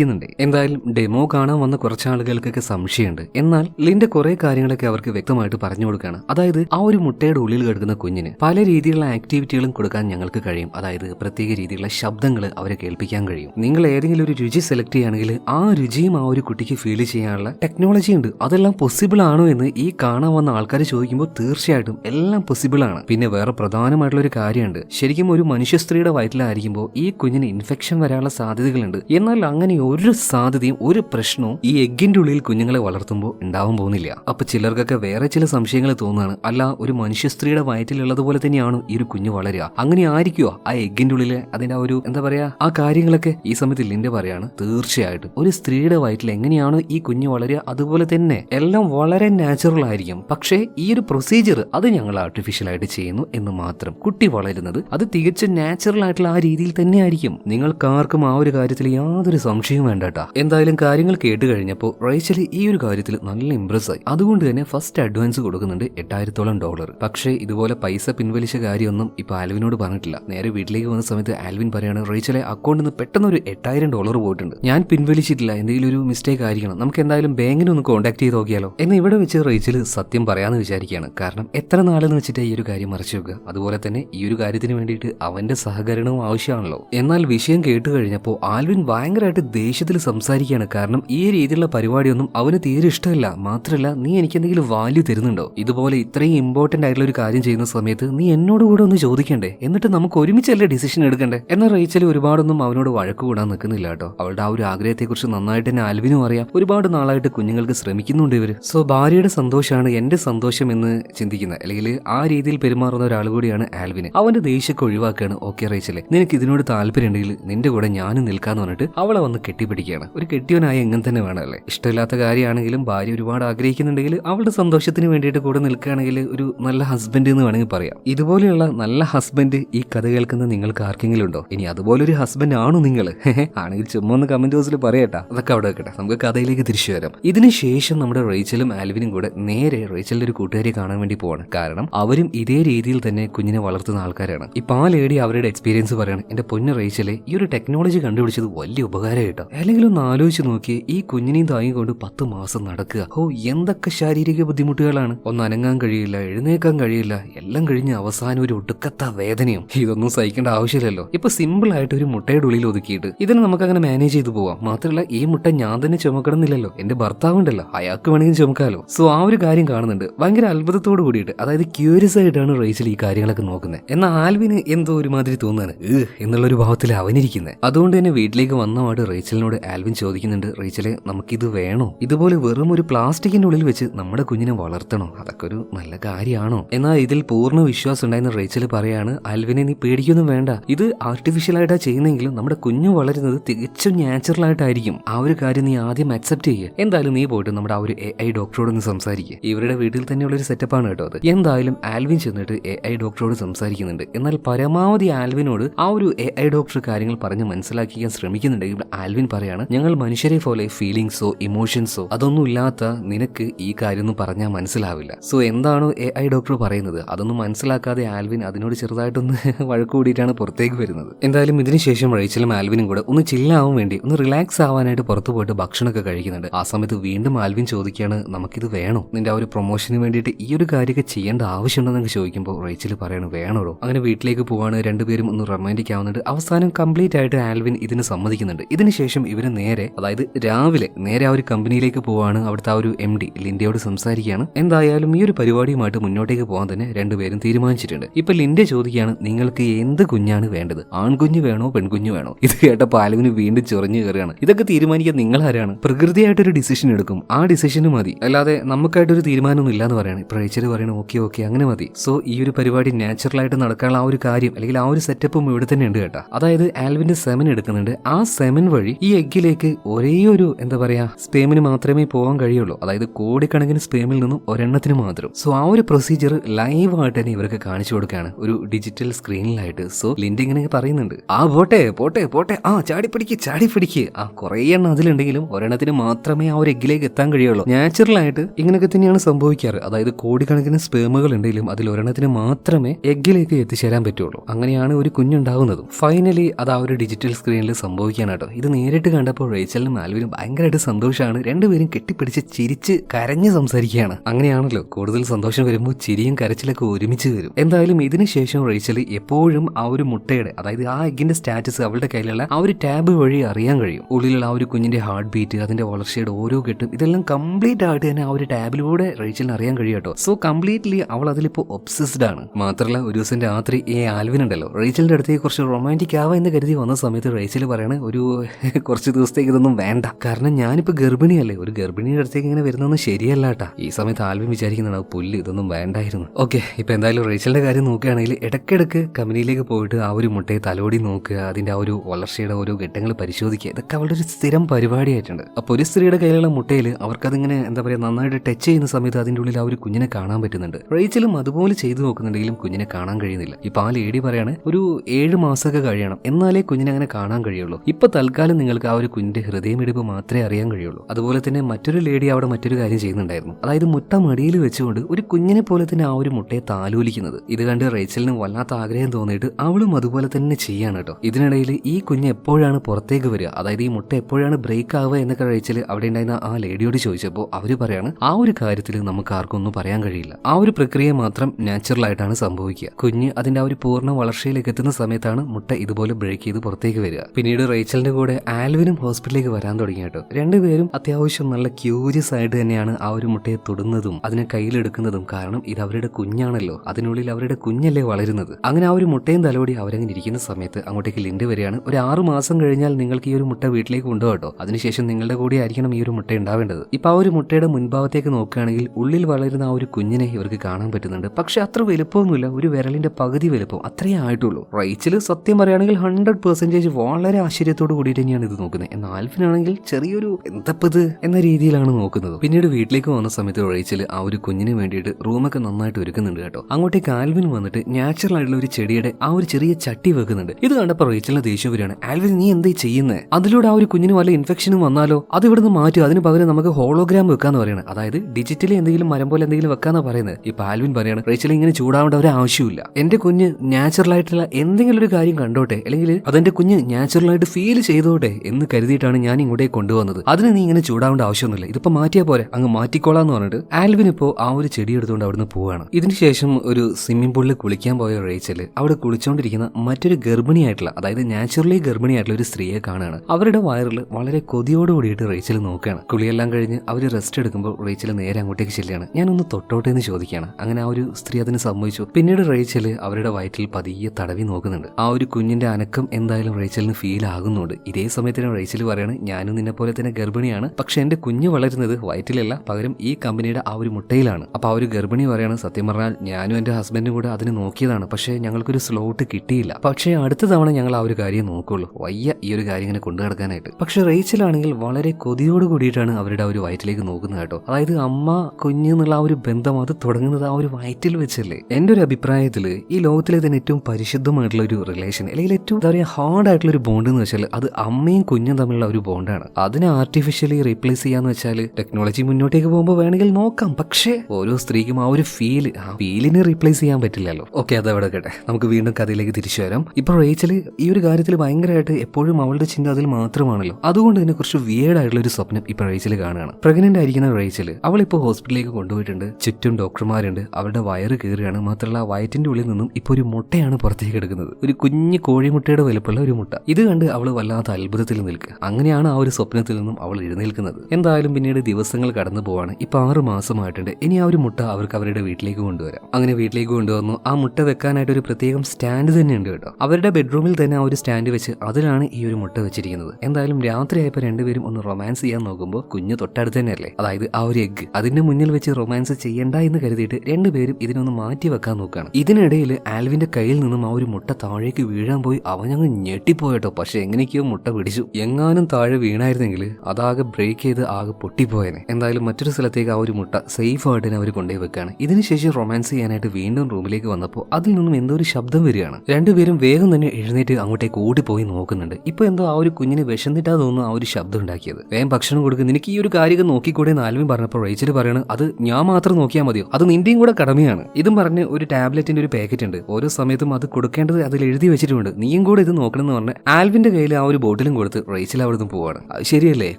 ആഗ്രഹിക്കുന്നുണ്ട് എന്തായാലും ഡെമോ കാണാൻ വന്ന കുറച്ച് ആളുകൾക്കൊക്കെ സംശയമുണ്ട്. എന്നാൽ ലിന്റെ കുറെ കാര്യങ്ങളൊക്കെ അവർക്ക് വ്യക്തമായിട്ട് പറഞ്ഞു കൊടുക്കുകയാണ് അതായത് ആ ഒരു മുട്ടയുടെ ഉള്ളിൽ കിടക്കുന്ന കുഞ്ഞിന് പല രീതിയിലുള്ള ആക്ടിവിറ്റികളും കൊടുക്കാൻ ഞങ്ങൾക്ക് കഴിയും. അതായത് പ്രത്യേക രീതിയിലുള്ള ശബ്ദങ്ങൾ അവരെ കേൾപ്പിക്കാൻ കഴിയും. നിങ്ങൾ ഏതെങ്കിലും ഒരു രുചി സെലക്ട് ചെയ്യുകയാണെങ്കിൽ ആ രുചിയും ആ ഒരു കുട്ടിക്ക് ഫീൽ ചെയ്യാനുള്ള ടെക്നോളജി ഉണ്ട്. അതെല്ലാം പോസിബിൾ ആണോ എന്ന് ഈ കാണാൻ വന്ന ആൾക്കാർ ചോദിക്കുമ്പോൾ തീർച്ചയായിട്ടും എല്ലാം പോസിബിൾ ആണ്. പിന്നെ വേറെ പ്രധാനമായിട്ടുള്ള ഒരു കാര്യമുണ്ട്. ശരിക്കും ഒരു മനുഷ്യ സ്ത്രീയുടെ വയറ്റിലായിരിക്കുമ്പോൾ ഈ കുഞ്ഞിന് ഇൻഫെക്ഷൻ വരാനുള്ള സാധ്യതകളുണ്ട്. എന്നാൽ അങ്ങനെ ഒരു സാധ്യതയും ഒരു പ്രശ്നവും ഈ എഗ്ഗിന്റെ ഉള്ളിൽ കുഞ്ഞുങ്ങളെ വളർത്തുമ്പോൾ ഉണ്ടാവാൻ പോകുന്നില്ല. അപ്പൊ ചിലർക്കൊക്കെ വേറെ ചില സംശയങ്ങൾ തോന്നുകയാണ്. അല്ല ഒരു മനുഷ്യ സ്ത്രീയുടെ വയറ്റിലുള്ളതുപോലെ തന്നെയാണ് ഈ ഒരു കുഞ്ഞ് വളരുക. അങ്ങനെ ആയിരിക്കുമോ ആ എഗ്ഗിന്റെ ഉള്ളിലെ അതിന്റെ ഒരു എന്താ പറയാ ആ കാര്യങ്ങളൊക്കെ? ഈ സമയത്ത് ലിന്റെ പറയാണ് തീർച്ചയായിട്ടും. ഒരു സ്ത്രീയുടെ വയറ്റിൽ എങ്ങനെയാണ് ഈ കുഞ്ഞ് വളരുക? അതുപോലെ തന്നെ എല്ലാം വളരെ നാച്ചുറൽ ആയിരിക്കും. പക്ഷേ ഈ ഒരു പ്രൊസീജിയർ അത് ഞങ്ങൾ ആർട്ടിഫിഷ്യൽ ആയിട്ട് ചെയ്യുന്നു എന്ന് മാത്രം. കുട്ടി വളരുന്നത് അത് തികച്ചും നാച്ചുറൽ ആയിട്ടുള്ള ആ രീതിയിൽ തന്നെ ആയിരിക്കും നിങ്ങൾക്കാർക്കും ആ ഒരു കാര്യത്തിൽ യാതൊരു സംശയവും വേണ്ട കേട്ടാ എന്തായാലും കാര്യങ്ങൾ കേട്ട് കഴിഞ്ഞപ്പോൾ റൈച്ചലി ഈ ഒരു കാര്യത്തിൽ നല്ല ഇംപ്രസ് ആയി. അതുകൊണ്ട് തന്നെ ഫസ്റ്റ് അഡ്വാൻസ് കൊടുക്കുന്നുണ്ട് എട്ടായിരത്തോളം ഡോളർ പക്ഷേ ഇതുപോലെ പൈസ പിൻവലിച്ച കാര്യമൊന്നും ഇപ്പൊ ആൽവിനോട് പറഞ്ഞിട്ടില്ല. നേരെ വീട്ടിലേക്ക് വന്ന സമയത്ത് ആൽവിൻ പറയാണ് റൈച്ചലെ അക്കൗണ്ടിൽ നിന്ന് പെട്ടെന്ന് ഒരു എട്ടായിരം ഡോളർ പോയിട്ടുണ്ട്. ഞാൻ പിൻവലിച്ചിട്ടില്ല. എന്തെങ്കിലും ഒരു മിസ്റ്റേക്ക് ആയിരിക്കണം. നമുക്ക് എന്തായാലും ബാങ്കിനെ ഒന്ന് കോൺടാക്ട് ചെയ്ത് നോക്കിയാലോ? എന്ന് ഇവിടെ വെച്ച് റൈച്ചൽ സത്യം പറയാന്ന് വിചാരിക്കുകയാണ്. കാരണം എത്ര നാളെന്ന് വെച്ചിട്ട് ഈ ഒരു കാര്യം മറച്ചു വെക്കുക? അതുപോലെ തന്നെ ഈ ഒരു കാര്യത്തിന് വേണ്ടിയിട്ട് അവന്റെ സഹകരണവും ആവശ്യമാണല്ലോ. എന്നാൽ വിഷയം കേട്ട് കഴിഞ്ഞപ്പോൾ ആൽവിൻ ഭയങ്കരമായിട്ട് ദേഷ്യത്തിൽ സംസാരിക്കുകയാണ്. കാരണം ഈ രീതിയിലുള്ള പരിപാടിയൊന്നും അവന് തീരെ ഇഷ്ടമല്ല. മാത്രമല്ല നീ എനിക്ക് എന്തെങ്കിലും വാല്യൂ തരുന്നുണ്ടോ? ഇതുപോലെ ഇത്രയും ഇമ്പോർട്ടന്റ് ആയിട്ടുള്ള ഒരു കാര്യം ചെയ്യുന്ന സമയത്ത് നീ എന്നോട് കൂടെ ഒന്ന് ചോദിക്കണ്ടേ? എന്നിട്ട് നമുക്ക് ഒരുമിച്ചല്ലേ ഡിസിഷൻ എടുക്കണ്ടേ? എന്നാൽ റേച്ചൽ ഒരുപാടൊന്നും അവനോട് വഴക്ക് കൂടാൻ നിൽക്കുന്നില്ല കേട്ടോ. അവളുടെ ആ ഒരു ആഗ്രഹത്തെക്കുറിച്ച് നന്നായിട്ട് തന്നെ ആൽവിനും അറിയാം. ഒരുപാട് നാളായിട്ട് കുഞ്ഞുങ്ങൾക്ക് ശ്രമിക്കുന്നുണ്ട് ഇവർ. സോ ഭാര്യയുടെ സന്തോഷമാണ് എന്റെ സന്തോഷം എന്ന് ചിന്തിക്കുന്നത് അല്ലെങ്കിൽ ആ രീതിയിൽ പെരുമാറുന്ന ഒരാൾ കൂടിയാണ് ആൽവിന് അവന്റെ ദേഷ്യമൊക്കെ ഒഴിവാക്കുകയാണ്. ഓക്കെ റേച്ചലെ നിനക്ക് ഇതിനോട് താല്പര്യം ഉണ്ടെങ്കിൽ നിന്റെ കൂടെ ഞാനും നിൽക്കാന്ന് പറഞ്ഞിട്ട് അവളെ വന്ന് കെട്ടിപ്പിടിക്കുകയാണ്. ഒരു കെട്ടിയവനായ എങ്ങനെ തന്നെ വേണമല്ലേ ഇഷ്ടമില്ലാത്ത കാര്യമാണെങ്കിലും ഭാര്യ ഒരുപാട് ആഗ്രഹിക്കുന്നുണ്ടെങ്കിൽ അവളുടെ സന്തോഷത്തിന് വേണ്ടിയിട്ട് കൂടെ നിൽക്കുകയാണെങ്കിൽ ഒരു നല്ല ഹസ്ബൻഡ് എന്ന് വേണമെങ്കിൽ പറയാം. ഇതുപോലെയുള്ള നല്ല ഹസ്ബൻഡ് ഈ കഥ കേൾക്കുന്ന നിങ്ങൾക്ക് ആർക്കെങ്കിലും ഉണ്ടോ? ഇനി അതുപോലെ ഒരു ഹസ്ബൻഡ് ആണോ നിങ്ങൾ? ആണെങ്കിൽ ചുമ്മാ ഒന്ന് കമന്റ് ബോക്സിൽ പറയട്ടെ. അതൊക്കെ അവിടെ വെക്കട്ടെ. നമുക്ക് കഥയിലേക്ക് തിരിച്ചു വരാം. ഇതിനുശേഷം നമ്മുടെ റേച്ചലും ആൽവിനും കൂടെ നേരെ റേച്ചലിന്റെ ഒരു കൂട്ടുകാരെ കാണാൻ വേണ്ടി പോവാണ്. കാരണം അവരും ഇതേ രീതിയിൽ തന്നെ കുഞ്ഞിനെ വളർത്തുന്ന ആൾക്കാരാണ്. ഇപ്പൊ ആ ലേഡി അവരുടെ എക്സ്പീരിയൻസ് പറയാണ്. എന്റെ പൊന്ന റേച്ചലെ ഈ ഒരു ടെക്നോളജി കണ്ടുപിടിച്ചത് വലിയ ഉപകാരം കേട്ടോ അല്ലെങ്കിൽ ഒന്ന് ആലോചിച്ച് നോക്കി ഈ കുഞ്ഞിനെയും താങ്ങി കൊണ്ട് പത്ത് മാസം നടക്കുക. ഓ എന്തൊക്കെ ശാരീരിക ബുദ്ധിമുട്ടുകളാണ്. ഒന്ന് അനങ്ങാൻ കഴിയില്ല എഴുന്നേക്കാൻ കഴിയില്ല എല്ലാം കഴിഞ്ഞ് അവസാനം ഒരു ഒടുക്കത്ത വേദനയും. ഇതൊന്നും സഹിക്കേണ്ട ആവശ്യമില്ലല്ലോ. ഇപ്പൊ സിമ്പിൾ ആയിട്ട് ഒരു മുട്ടയുടെ ഉള്ളിൽ ഒതുക്കിയിട്ട് ഇതിനെ നമുക്ക് അങ്ങനെ മാനേജ് ചെയ്തു പോവാം. മാത്രമല്ല ഈ മുട്ട ഞാൻ തന്നെ ചുമക്കണമെന്നില്ലല്ലോ. എന്റെ ഭർത്താവുണ്ടല്ലോ. അയാൾക്ക് വേണമെങ്കിൽ ചുമക്കാലോ. സോ ആ ഒരു കാര്യം കാണുന്നുണ്ട്. ഭയങ്കര അത്ഭുതത്തോട് കൂടിയിട്ട് അതായത് ക്യൂരിയസ് ആയിട്ടാണ് റേച്ചൽ ഈ കാര്യങ്ങളൊക്കെ നോക്കുന്നത്. എന്നാൽ ആൽവിന് എന്തോ ഒരുമാതിരി തോന്നുകയാണ്. എന്നുള്ള ഒരു ഭാവത്തിൽ അവനിരിക്കുന്നത്. അതുകൊണ്ട് തന്നെ വീട്ടിലേക്ക് വന്നപാട് റേച്ചലിനെ റേച്ചലിനോട് ആൽവിൻ ചോദിക്കുന്നുണ്ട് റേച്ചലെ നമുക്കിത് വേണോ? ഇതുപോലെ വെറും ഒരു പ്ലാസ്റ്റിക്കിന്റെ ഉള്ളിൽ വെച്ച് നമ്മുടെ കുഞ്ഞിനെ വളർത്തണോ? അതൊക്കെ ഒരു നല്ല കാര്യമാണോ എന്നാൽ ഇതിൽ പൂർണ വിശ്വാസം ഉണ്ടായിരുന്ന റേച്ചൽ പറയാണ്. ആൽവിനെ നീ പേടിക്കൊന്നും വേണ്ട. ഇത് ആർട്ടിഫിഷ്യൽ ആയിട്ടാ ചെയ്യുന്നെങ്കിലും നമ്മുടെ കുഞ്ഞു വളരുന്നത് തികച്ചും നാച്ചുറൽ ആയിട്ടായിരിക്കും. ആ ഒരു കാര്യം നീ ആദ്യം അക്സെപ്റ്റ് ചെയ്യുക എന്തായാലും നീ പോയിട്ട് നമ്മുടെ ആ ഒരു എ ഐ ഡോക്ടറോട് ഒന്ന് സംസാരിക്കുക ഇവരുടെ വീട്ടിൽ തന്നെയുള്ള ഒരു സെറ്റപ്പാണ് കേട്ടോ അത്. എന്തായാലും ആൽവിൻ ചെന്നിട്ട് എ ഐ ഡോക്ടറോട് സംസാരിക്കുന്നുണ്ട്. എന്നാൽ പരമാവധി ആൽവിനോട് ആ ഒരു എ ഐ ഡോക്ടർ കാര്യങ്ങൾ പറഞ്ഞ് മനസ്സിലാക്കിക്കാൻ ശ്രമിക്കുന്നുണ്ടെങ്കിൽ ആൽവിൻ പറയാണ് ഞങ്ങൾ മനുഷ്യരെ പോലെ ഫീലിങ്സോ ഇമോഷൻസോ അതൊന്നും ഇല്ലാത്ത നിനക്ക് ഈ കാര്യമൊന്നും പറഞ്ഞാൽ മനസ്സിലാവില്ല. സോ എന്താണ് എ ഐ ഡോക്ടർ പറയുന്നത് അതൊന്നും മനസ്സിലാക്കാതെ ആൽവിൻ അതിനോട് ചെറുതായിട്ടൊന്ന് വഴക്ക് കൂടിയിട്ടാണ് പുറത്തേക്ക് വരുന്നത്. എന്തായാലും ഇതിനുശേഷം റേച്ചലും ആൽവിനും കൂടെ ഒന്ന് ചില്ലാവാൻ വേണ്ടി ഒന്ന് റിലാക്സ് ആവാനായിട്ട് പുറത്തു പോയിട്ട് ഭക്ഷണമൊക്കെ കഴിക്കുന്നുണ്ട്. ആ സമയത്ത് വീണ്ടും ആൽവിൻ ചോദിക്കുകയാണ് നമുക്കിത് വേണോ? നിന്റെ ആ ഒരു പ്രൊമോഷന് വേണ്ടിയിട്ട് ഈ ഒരു കാര്യമൊക്കെ ചെയ്യേണ്ട ആവശ്യമുണ്ടെന്നൊക്കെ ചോദിക്കുമ്പോൾ റേച്ചൽ പറയണു വേണോടോ അങ്ങനെ വീട്ടിലേക്ക് പോവാണ് രണ്ടുപേരും ഒന്ന് റൊമാന്റിക് ആവുന്നുണ്ട്. അവസാനം കംപ്ലീറ്റ് ആയിട്ട് ആൽവിൻ ഇതിന് സമ്മതിക്കുന്നുണ്ട്. ഇതിനുശേഷം ഇവർ നേരെ അതായത് രാവിലെ നേരെ ആ ഒരു കമ്പനിയിലേക്ക് പോവാണ് അവിടുത്തെ ആ ഒരു എം ഡി ലിൻഡയോട് സംസാരിക്കുകയാണ്. എന്തായാലും ഈ ഒരു പരിപാടിയുമായിട്ട് മുന്നോട്ടേക്ക് പോകാൻ തന്നെ രണ്ടുപേരും തീരുമാനിച്ചിട്ടുണ്ട്. ഇപ്പൊ ലിൻഡ ചോദിക്കുകയാണ് നിങ്ങൾക്ക് എന്ത് കുഞ്ഞാണ് വേണ്ടത്? ആൺകുഞ്ഞ് വേണോ പെൺകുഞ്ഞ് വേണോ? ഇത് കേട്ടപ്പോൾ ആലുവിന് വീണ്ടും ചൊറിഞ്ഞു കയറുകയാണ്. ഇതൊക്കെ തീരുമാനിക്കാൻ നിങ്ങൾ ആരാണ്? പ്രകൃതിയായിട്ടൊരു ഡിസിഷൻ എടുക്കും. ആ ഡിസിഷന് മതി. അല്ലാതെ നമുക്കായിട്ടൊരു തീരുമാനമൊന്നും ഇല്ലാന്ന് പറയണം. ഇപ്പൊ റേച്ചൽ പറയണ ഓക്കെ ഓക്കെ അങ്ങനെ മതി. സോ ഈ ഒരു പരിപാടി നാച്ചുറൽ ആയിട്ട് നടക്കാനുള്ള ആ ഒരു കാര്യം അല്ലെങ്കിൽ ആ ഒരു സെറ്റപ്പും ഇവിടെ തന്നെ ഉണ്ട് കേട്ടോ. അതായത് ആൽവിന്റെ സെമൻ എടുക്കുന്നുണ്ട്. ആ സെമൻ വഴി എഗ്ഗിലേക്ക് ഒരേ ഒരു എന്താ പറയാ സ്പേമിന് മാത്രമേ പോകാൻ കഴിയുള്ളൂ. അതായത് കോടിക്കണക്കിന് സ്പേമിൽ നിന്നും ഒരെണ്ണത്തിന് മാത്രം. സോ ആ ഒരു പ്രൊസീജിയർ ലൈവ് ആയിട്ട് തന്നെ ഇവർക്ക് കാണിച്ചു കൊടുക്കുകയാണ്. ഒരു ഡിജിറ്റൽ സ്ക്രീനിലായിട്ട് സോ ലിൻഡ് ഇങ്ങനെ പറയുന്നുണ്ട്. ആ പോട്ടെ പോട്ടെ പോട്ടെ. ആ ചാടി പിടിക്ക് ചാടി പിടിക്ക്. ആ കുറേ എണ്ണം അതിലുണ്ടെങ്കിലും ഒരെണ്ണത്തിന് മാത്രമേ ആ ഒരു എഗ്ഗിലേക്ക് എത്താൻ കഴിയുള്ളൂ. നാച്ചുറൽ ആയിട്ട് ഇങ്ങനെയൊക്കെ തന്നെയാണ് സംഭവിക്കാറ്. അതായത് കോടിക്കണക്കിന് സ്പേമുകൾ ഉണ്ടെങ്കിലും അതിൽ ഒരെണ്ണത്തിന് മാത്രമേ എഗ്ഗിലേക്ക് എത്തിച്ചേരാൻ പറ്റുള്ളൂ. അങ്ങനെയാണ് ഒരു കുഞ്ഞുണ്ടാവുന്നതും. ഫൈനലി അത് ആ ഒരു ഡിജിറ്റൽ സ്ക്രീനിൽ സംഭവിക്കാനാട്ടോ. ഇത് നേരിട്ട് കണ്ടപ്പോൾ റേച്ചലിനും ആൽവിനും ഭയങ്കരമായിട്ട് സന്തോഷമാണ്. രണ്ടുപേരും കെട്ടിപ്പിടിച്ച് ചിരിച്ച് കരഞ്ഞ് സംസാരിക്കുകയാണ്. അങ്ങനെയാണല്ലോ കൂടുതൽ സന്തോഷം വരുമ്പോൾ ചിരിയും കരച്ചിലൊക്കെ ഒരുമിച്ച് വരും. എന്തായാലും ഇതിനുശേഷം റേച്ചൽ എപ്പോഴും ആ ഒരു മുട്ടയുടെ അതായത് ആ എഗ്ഗിന്റെ സ്റ്റാറ്റസ് അവളുടെ കയ്യിലുള്ള ആ ഒരു ടാബ് വഴി അറിയാൻ കഴിയും. ഉള്ളിലുള്ള ആ ഒരു കുഞ്ഞിന്റെ ഹാർട്ട് ബീറ്റ് അതിന്റെ വളർച്ചയുടെ ഓരോ കെട്ടും ഇതെല്ലാം കംപ്ലീറ്റ് ആയിട്ട് തന്നെ ആ ഒരു ടാബിലൂടെ റേച്ചലിന് അറിയാൻ കഴിയും കേട്ടോ. സോ കംപ്ലീറ്റ്ലി അവൾ അതിലിപ്പോ ഒബ്സസ്ഡ് ആണ്. മാത്രമല്ല ഒരു ദിവസം രാത്രി ഈ ആൽവിൻ ഉണ്ടല്ലോ റേച്ചലിന്റെ അടുത്തേക്ക് കുറച്ച് റൊമാന്റിക് ആവാ എന്ന് കരുതി വന്ന സമയത്ത് റേച്ചൽ പറയണ ഒരു കുറച്ച് ദിവസത്തേക്ക് ഇതൊന്നും വേണ്ട. കാരണം ഞാനിപ്പോ ഗർഭിണിയല്ലേ. ഒരു ഗർഭിണിയുടെ അടുത്തേക്ക് ഇങ്ങനെ വരുന്നൊന്നും ശരിയല്ല കേട്ടാ ഈ സമയത്ത് ആൽവിൻ വിചാരിക്കുന്നതാണ് പുല്ല് ഇതൊന്നും വേണ്ടായിരുന്നു. ഓക്കെ ഇപ്പൊ എന്തായാലും റേച്ചലിന്റെ കാര്യം നോക്കുകയാണെങ്കിൽ ഇടയ്ക്കിടയ്ക്ക് കമ്പനിയിലേക്ക് പോയിട്ട് ആ ഒരു മുട്ടയെ തലോടി നോക്കുക അതിന്റെ ആ ഒരു വളർച്ചയുടെ ഓരോ ഘട്ടങ്ങൾ പരിശോധിക്കുക ഇതൊക്കെ അവളുടെ ഒരു സ്ഥിരം പരിപാടിയായിട്ടുണ്ട്. അപ്പോൾ ഒരു സ്ത്രീയുടെ കയ്യിലുള്ള മുട്ടയിൽ അവർക്കതിങ്ങനെ എന്താ പറയുക നന്നായിട്ട് ടച്ച് ചെയ്യുന്ന സമയത്ത് അതിന്റെ ഉള്ളിൽ ആ ഒരു കുഞ്ഞിനെ കാണാൻ പറ്റുന്നുണ്ട്. റേച്ചലും അതുപോലെ ചെയ്തു നോക്കുന്നുണ്ടെങ്കിലും കുഞ്ഞിനെ കാണാൻ കഴിയുന്നില്ല. ഇപ്പൊ ആ ലേഡി പറയാണ് ഒരു ഏഴ് മാസമൊക്കെ കഴിയണം. എന്നാലേ കുഞ്ഞിനെ അങ്ങനെ കാണാൻ കഴിയുള്ളൂ. ഇപ്പൊ തൽക്കാലം നിങ്ങൾക്ക് ആ ഒരു കുഞ്ഞിന്റെ ഹൃദയമിടിപ്പ് മാത്രമേ അറിയാൻ കഴിയുള്ളൂ. അതുപോലെ തന്നെ മറ്റൊരു ലേഡി അവിടെ മറ്റൊരു കാര്യം ചെയ്യുന്നുണ്ടായിരുന്നു. അതായത് മുട്ട മടിയിൽ വെച്ചുകൊണ്ട് ഒരു കുഞ്ഞിനെ പോലെ തന്നെ ആ ഒരു മുട്ടയെ താലോലിക്കുന്നത്. ഇത് കണ്ട് റേച്ചലിന് വല്ലാത്ത ആഗ്രഹം തോന്നിയിട്ട് അവളും അതുപോലെ തന്നെ ചെയ്യാണ് കേട്ടോ. ഇതിനിടയിൽ ഈ കുഞ്ഞ് എപ്പോഴാണ് പുറത്തേക്ക് വരിക? അതായത് ഈ മുട്ട എപ്പോഴാണ് ബ്രേക്ക് ആവുക എന്നൊക്കെ റേച്ചൽ അവിടെ ഉണ്ടായിരുന്ന ആ ലേഡിയോട് ചോദിച്ചപ്പോൾ അവർ പറയാണ് ആ ഒരു കാര്യത്തിൽ നമുക്ക് ആർക്കും ഒന്നും പറയാൻ കഴിയില്ല. ആ ഒരു പ്രക്രിയ മാത്രം നാച്ചുറൽ ആയിട്ടാണ് സംഭവിക്കുക. കുഞ്ഞ് അതിന്റെ ആ ഒരു പൂർണ വളർച്ചയിലേക്ക് എത്തുന്ന സമയത്താണ് മുട്ട ഇതുപോലെ ബ്രേക്ക് ചെയ്ത് പുറത്തേക്ക് വരിക. പിന്നീട് റേച്ചലിന്റെ കൂടെ ആൽവിനും ഹോസ്പിറ്റലിലേക്ക് വരാൻ തുടങ്ങി കേട്ടോ. രണ്ടുപേരും അത്യാവശ്യം നല്ല ക്യൂരിയസ് ആയിട്ട് തന്നെയാണ് ആ ഒരു മുട്ടയെ തൊടുന്നതും അതിനെ കയ്യിലെടുക്കുന്നതും കാരണം ഇത് അവരുടെ കുഞ്ഞാണല്ലോ. അതിനുള്ളിൽ അവരുടെ കുഞ്ഞല്ലേ വളരുന്നത്. അങ്ങനെ ആ ഒരു മുട്ടയും തലോടി അവരങ്ങനെ ഇരിക്കുന്ന സമയത്ത് അങ്ങോട്ടേക്ക് ലിൻഡ് വരികയാണ്. ഒരു ആറു മാസം കഴിഞ്ഞാൽ നിങ്ങൾക്ക് ഈ ഒരു മുട്ട വീട്ടിലേക്ക് കൊണ്ടുപോകട്ടോ അതിനുശേഷം നിങ്ങളുടെ കൂടെ ആയിരിക്കണം ഈ ഒരു മുട്ട ഉണ്ടാവേണ്ടത്. ഇപ്പൊ ആ ഒരു മുട്ടയുടെ മുൻഭാഗത്തേക്ക് നോക്കുകയാണെങ്കിൽ ഉള്ളിൽ വളരുന്ന ആ ഒരു കുഞ്ഞിനെ ഇവർക്ക് കാണാൻ പറ്റുന്നുണ്ട്. പക്ഷെ അത്ര വലുപ്പമൊന്നുമില്ല. ഒരു വിരലിന്റെ പകുതി വലുപ്പം. അത്രയേ ആയിട്ടുള്ളൂ. റൈച്ചിൽ സത്യം പറയുകയാണെങ്കിൽ ഹൺഡ്രഡ് പെർസെന്റേജ് വളരെ ആശ്ചര്യത്തോട് കൂടി തന്നെയാണ് ഇത് നോക്കുന്നത്? എന്നാൽ ആൽഫിനാണെങ്കിൽ ചെറിയൊരു എന്തപ്പത് എന്ന രീതിയിലാണ് നോക്കുന്നത്. പിന്നീട് വീട്ടിലേക്ക് വന്ന സമയത്ത് ഒഴിച്ചിൽ ആ ഒരു കുഞ്ഞിന് വേണ്ടിയിട്ട് റൂമൊക്കെ നന്നായിട്ട് ഒരുക്കുന്നുണ്ട് കേട്ടോ. അങ്ങോട്ടേക്ക് ആൽവിൻ വന്നിട്ട് നാച്ചുറൽ ആയിട്ടുള്ള ഒരു ചെടിയുടെ ആ ഒരു ചെറിയ ചട്ടി വെക്കുന്നുണ്ട്. ഇത് കണ്ടപ്പോൾ റേച്ചലിന് ദേഷ്യം വരികയാണ്. ആൽവിൻ നീ എന്തായി ചെയ്യുന്നത് അതിലൂടെ ആ ഒരു കുഞ്ഞിന് വല്ല ഇൻഫെക്ഷനും വന്നാലോ? അത് ഇവിടുന്ന് മാറ്റും അതിന് പകരം നമുക്ക് ഹോളോഗ്രാം വെക്കാന്ന് പറയുന്നത് അതായത് ഡിജിറ്റലി എന്തെങ്കിലും മരം പോലെ എന്തെങ്കിലും വെക്കാന്നാ പറയുന്നത്. ഇപ്പൊ ആൽവിൻ പറയാണ് റേച്ചൽ ഇങ്ങനെ ചൂടാവേണ്ട ഒരു ആവശ്യമില്ല എന്റെ കുഞ്ഞ് നാച്ചുറൽ ആയിട്ടുള്ള എന്തെങ്കിലും ഒരു കാര്യം കണ്ടോട്ടെ? അല്ലെങ്കിൽ അതെന്റെ കുഞ്ഞ് നാച്ചുറൽ ആയിട്ട് ഫീൽ ചെയ്തോട്ടെ? എന്ന് കരുതിയിട്ടാണ് ഞാൻ ഇങ്ങോട്ടേക്ക് കൊണ്ടുവന്നത്. അതിന് നീ ഇങ്ങനെ ചൂടാവേണ്ട ആവശ്യമൊന്നുമില്ല. ഇതിപ്പോ മാറ്റിയാ പോലെ അങ്ങ് മാറ്റിക്കോളാന്ന് പറഞ്ഞിട്ട് ആൽവിൻ ഇപ്പോ ആ ഒരു ചെടി എടുത്തുകൊണ്ട് അവിടുന്ന് പോവാണ്. ഇതിനുശേഷം ഒരു സ്വിമ്മിംഗ് പൂളിൽ കുളിക്കാൻ പോയ റേച്ചൽ അവിടെ കുളിച്ചുകൊണ്ടിരിക്കുന്ന മറ്റൊരു ഗർഭിണിയായിട്ടുള്ള അതായത് നാച്ചുറലി ഗർഭിണിയായിട്ടുള്ള ഒരു സ്ത്രീയെ കാണുകയാണ് അവരുടെ വയറിൽ വളരെ കൊതിയോട് കൂടിയിട്ട് റേച്ചൽ നോക്കുകയാണ് കുളിയെല്ലാം കഴിഞ്ഞ് അവർ റെസ്റ്റ് എടുക്കുമ്പോൾ റേച്ചൽ നേരെ അങ്ങോട്ടേക്ക് ചെല്ലുകയാണ്. ഞാനൊന്ന് തൊട്ടോട്ടെ എന്ന് ചോദിക്കുകയാണ്. അങ്ങനെ ആ ഒരു സ്ത്രീ അതിന് സംഭവിച്ചു പിന്നീട് റേച്ചൽ അവരുടെ വയറ്റിൽ പതിയെ തടവി നോക്കുന്നുണ്ട്. ആ ഒരു കുഞ്ഞിന്റെ അനക്കം എന്തായാലും റേച്ചലിന് ഫീൽ ആകുന്നുണ്ട്. ഇതേ സമയത്ത് സമയത്തിന് റേച്ചൽ പറയാണ് ഞാനും നിന്നെ പോലെ തന്നെ ഗർഭിണിയാണ്. പക്ഷെ എന്റെ കുഞ്ഞ് വളരുന്നത് വയറ്റിലല്ല പകരം ഈ കമ്പനിയുടെ ആ ഒരു മുട്ടയിലാണ്. അപ്പൊ ആ ഒരു ഗർഭിണി പറയാണ് സത്യം പറഞ്ഞാൽ ഞാനും എന്റെ ഹസ്ബൻഡും കൂടെ അതിന് നോക്കിയതാണ്. പക്ഷേ ഞങ്ങൾക്കൊരു സ്ലോട്ട് കിട്ടിയില്ല. പക്ഷേ അടുത്ത തവണ ഞങ്ങൾ ആ ഒരു കാര്യം നോക്കുള്ളൂ. വയ്യ ഈ ഒരു കാര്യം ഇങ്ങനെ കൊണ്ടു നടക്കാനായിട്ട്. പക്ഷെ റേച്ചിലാണെങ്കിൽ വളരെ കൊതിയോട് കൂടിയിട്ടാണ് അവരുടെ ആ ഒരു വയറ്റിലേക്ക് നോക്കുന്നത് കേട്ടോ. അതായത് അമ്മ കുഞ്ഞ് എന്നുള്ള ആ ഒരു ബന്ധം അത് തുടങ്ങുന്നത് ആ ഒരു വയറ്റിൽ വെച്ചല്ലേ. എന്റെ ഒരു അഭിപ്രായത്തിൽ ഈ ലോകത്തിലെ തന്നെ ഏറ്റവും പരിശുദ്ധമായിട്ടുള്ള ഒരു റിലേഷൻ അല്ലെങ്കിൽ ഏറ്റവും എന്താ പറയുക ഹാർഡ് ആയിട്ടുള്ള ഒരു ബോണ്ട് എന്ന് വെച്ചാൽ അത് അമ്മയും കുഞ്ഞും തമ്മിലുള്ള ഒരു ബോണ്ടാണ് അതിനെ ആർട്ടിഫിഷ്യലി റീപ്ലേസ് ചെയ്യാന്ന് വെച്ചാൽ ടെക്നോളജി മുന്നോട്ടേക്ക് പോകുമ്പോൾ വേണമെങ്കിൽ നോക്കാം. പക്ഷേ ഓരോ സ്ത്രീക്കും ആ ഒരു ഫീൽ ആ ഫീലിനെ റീപ്ലേസ് ചെയ്യാൻ പറ്റില്ലല്ലോ. ഓക്കെ അത് അവിടെ കേട്ടെ നമുക്ക് വീണ്ടും കഥയിലേക്ക് തിരിച്ചു വരാം. ഇപ്പോൾ റേച്ചൽ ഈ ഒരു കാര്യത്തിൽ ഭയങ്കരമായിട്ട് എപ്പോഴും അവളുടെ ചിന്ത അതിൽ മാത്രമാണല്ലോ. അതുകൊണ്ട് തന്നെ കുറച്ച് വിയേഡ് ആയിട്ടുള്ള ഒരു സ്വപ്നം ഇപ്പോൾ റേച്ചൽ കാണുകയാണ്. പ്രഗ്നന്റ് ആയിരിക്കുന്ന റേച്ചൽ അവൾ ഇപ്പോൾ ഹോസ്പിറ്റലിലേക്ക് കൊണ്ടുപോയിട്ടുണ്ട്. ചുറ്റും ഡോക്ടർമാരുണ്ട് അവരുടെ വയറ് കയറുകയാണ് മാത്രമല്ല വയറ്റിന്റെ ഉള്ളിൽ നിന്നും ഇപ്പോൾ ഒരു മുട്ടയാണ് പുറത്തേക്ക് എടുക്കുന്നത്. ഒരു കുഞ്ഞു കോഴിമുട്ടയുടെ വലുപ്പമുള്ള ഒരു മുട്ട. ഇത് കണ്ട് അവൾ വല്ലാത്ത അത്ഭുതത്തിൽ നിൽക്കുക. അങ്ങനെയാണ് ആ ഒരു സ്വപ്നത്തിൽ നിന്നും അവൾ എഴുന്നേൽക്കുന്നത്. എന്തായാലും പിന്നീട് ദിവസങ്ങൾ കടന്നു പോവാണ്. ഇപ്പൊ ആറു മാസമായിട്ടുണ്ട്. ഇനി ആ ഒരു മുട്ട അവർക്ക് അവരുടെ വീട്ടിലേക്ക് കൊണ്ടുവരാം. അങ്ങനെ വീട്ടിലേക്ക് കൊണ്ടുവന്നു. ആ മുട്ട വെക്കാനായിട്ട് ഒരു പ്രത്യേകം സ്റ്റാൻഡ് തന്നെ ഉണ്ട് കേട്ടോ. അവരുടെ ബെഡ്റൂമിൽ തന്നെ ആ ഒരു സ്റ്റാൻഡ് വെച്ച് അതിലാണ് ഈ ഒരു മുട്ട വെച്ചിരിക്കുന്നത്. എന്തായാലും രാത്രിയായപ്പോൾ രണ്ടുപേരും ഒന്ന് റൊമാൻസ് ചെയ്യാൻ നോക്കുമ്പോൾ കുഞ്ഞ് തൊട്ടടുത്ത് തന്നെയല്ലേ? അതായത് ആ ഒരു എഗ്ഗ്. അതിന്റെ മുന്നിൽ വെച്ച് റൊമാൻസ് ചെയ്യണ്ട എന്ന് കരുതിയിട്ട് രണ്ടുപേരും ഇതിനൊന്ന് മാറ്റി വെക്കാൻ നോക്കുകയാണ് ഇതിനിടയിൽ ആൽവിന്റെ കയ്യിൽ നിന്നും ആ ഒരു മുട്ട താഴേക്ക് വീഴാൻ പോയി. അവൻ ഞങ്ങൾ ഞെട്ടിപ്പോയട്ടോ പക്ഷെ എങ്ങനെയൊക്കെയോ മുട്ട പിടിച്ചു. എങ്ങാനും താഴെ വീണായിരുന്നെങ്കിൽ അതാകെ ബ്രേക്ക് ചെയ്ത് ആകെ പൊട്ടിപ്പോയനെ. എന്തായാലും മറ്റൊരു സ്ഥലത്തേക്ക് ആ ഒരു മുട്ട സേഫ് ആയിട്ട് അവർ കൊണ്ടുപോയി വെക്കാണ്. ഇതിനുശേഷം റൊമാൻസ് ചെയ്യാനായിട്ട് വീണ്ടും റൂമിലേക്ക് വന്നപ്പോൾ അതിൽ നിന്നും എന്തോ ഒരു ശബ്ദം വരികയാണ്. രണ്ടുപേരും വേഗം തന്നെ എഴുന്നേറ്റ് അങ്ങോട്ടേക്ക് ഓടിപ്പോയി നോക്കുന്നുണ്ട്. ഇപ്പൊ എന്തോ ആ ഒരു കുഞ്ഞിന് വിശന്നിട്ടാ തോന്നുന്നു ആ ഒരു ശബ്ദം ഉണ്ടാക്കിയത്. വേഗം ഭക്ഷണം കൊടുക്കും. നിനക്ക് ഈ ഒരു കാര്യം നോക്കിക്കൂടെ എന്ന് ആൽവിൻ പറഞ്ഞപ്പോൾ റേച്ചൽ പറയണ അത് ഞാൻ മാത്രം നോക്കിയാൽ മതിയോ? അത് നിന്റെയും കൂടെ കടമയാണ്. ഇതും പറഞ്ഞ് ഒരു ടാബ്ലറ്റിന്റെ ഒരു പാക്കറ്റ് ഉണ്ട്. ഓരോ സമയത്തും അത് കൊടുക്കേണ്ടത് അതിൽ എഴുതി വെച്ചിട്ടുണ്ട്. നീയും കൂടെ ഇത് നോക്കണം എന്ന് പറഞ്ഞ് ആൽവിന്റെ കയ്യിൽ ആ ഒരു ബോട്ടിലും കൊടുത്ത് റേച്ചൽ അവിടുന്ന് പോവാണ്. അത് ശരിയല്ലേ?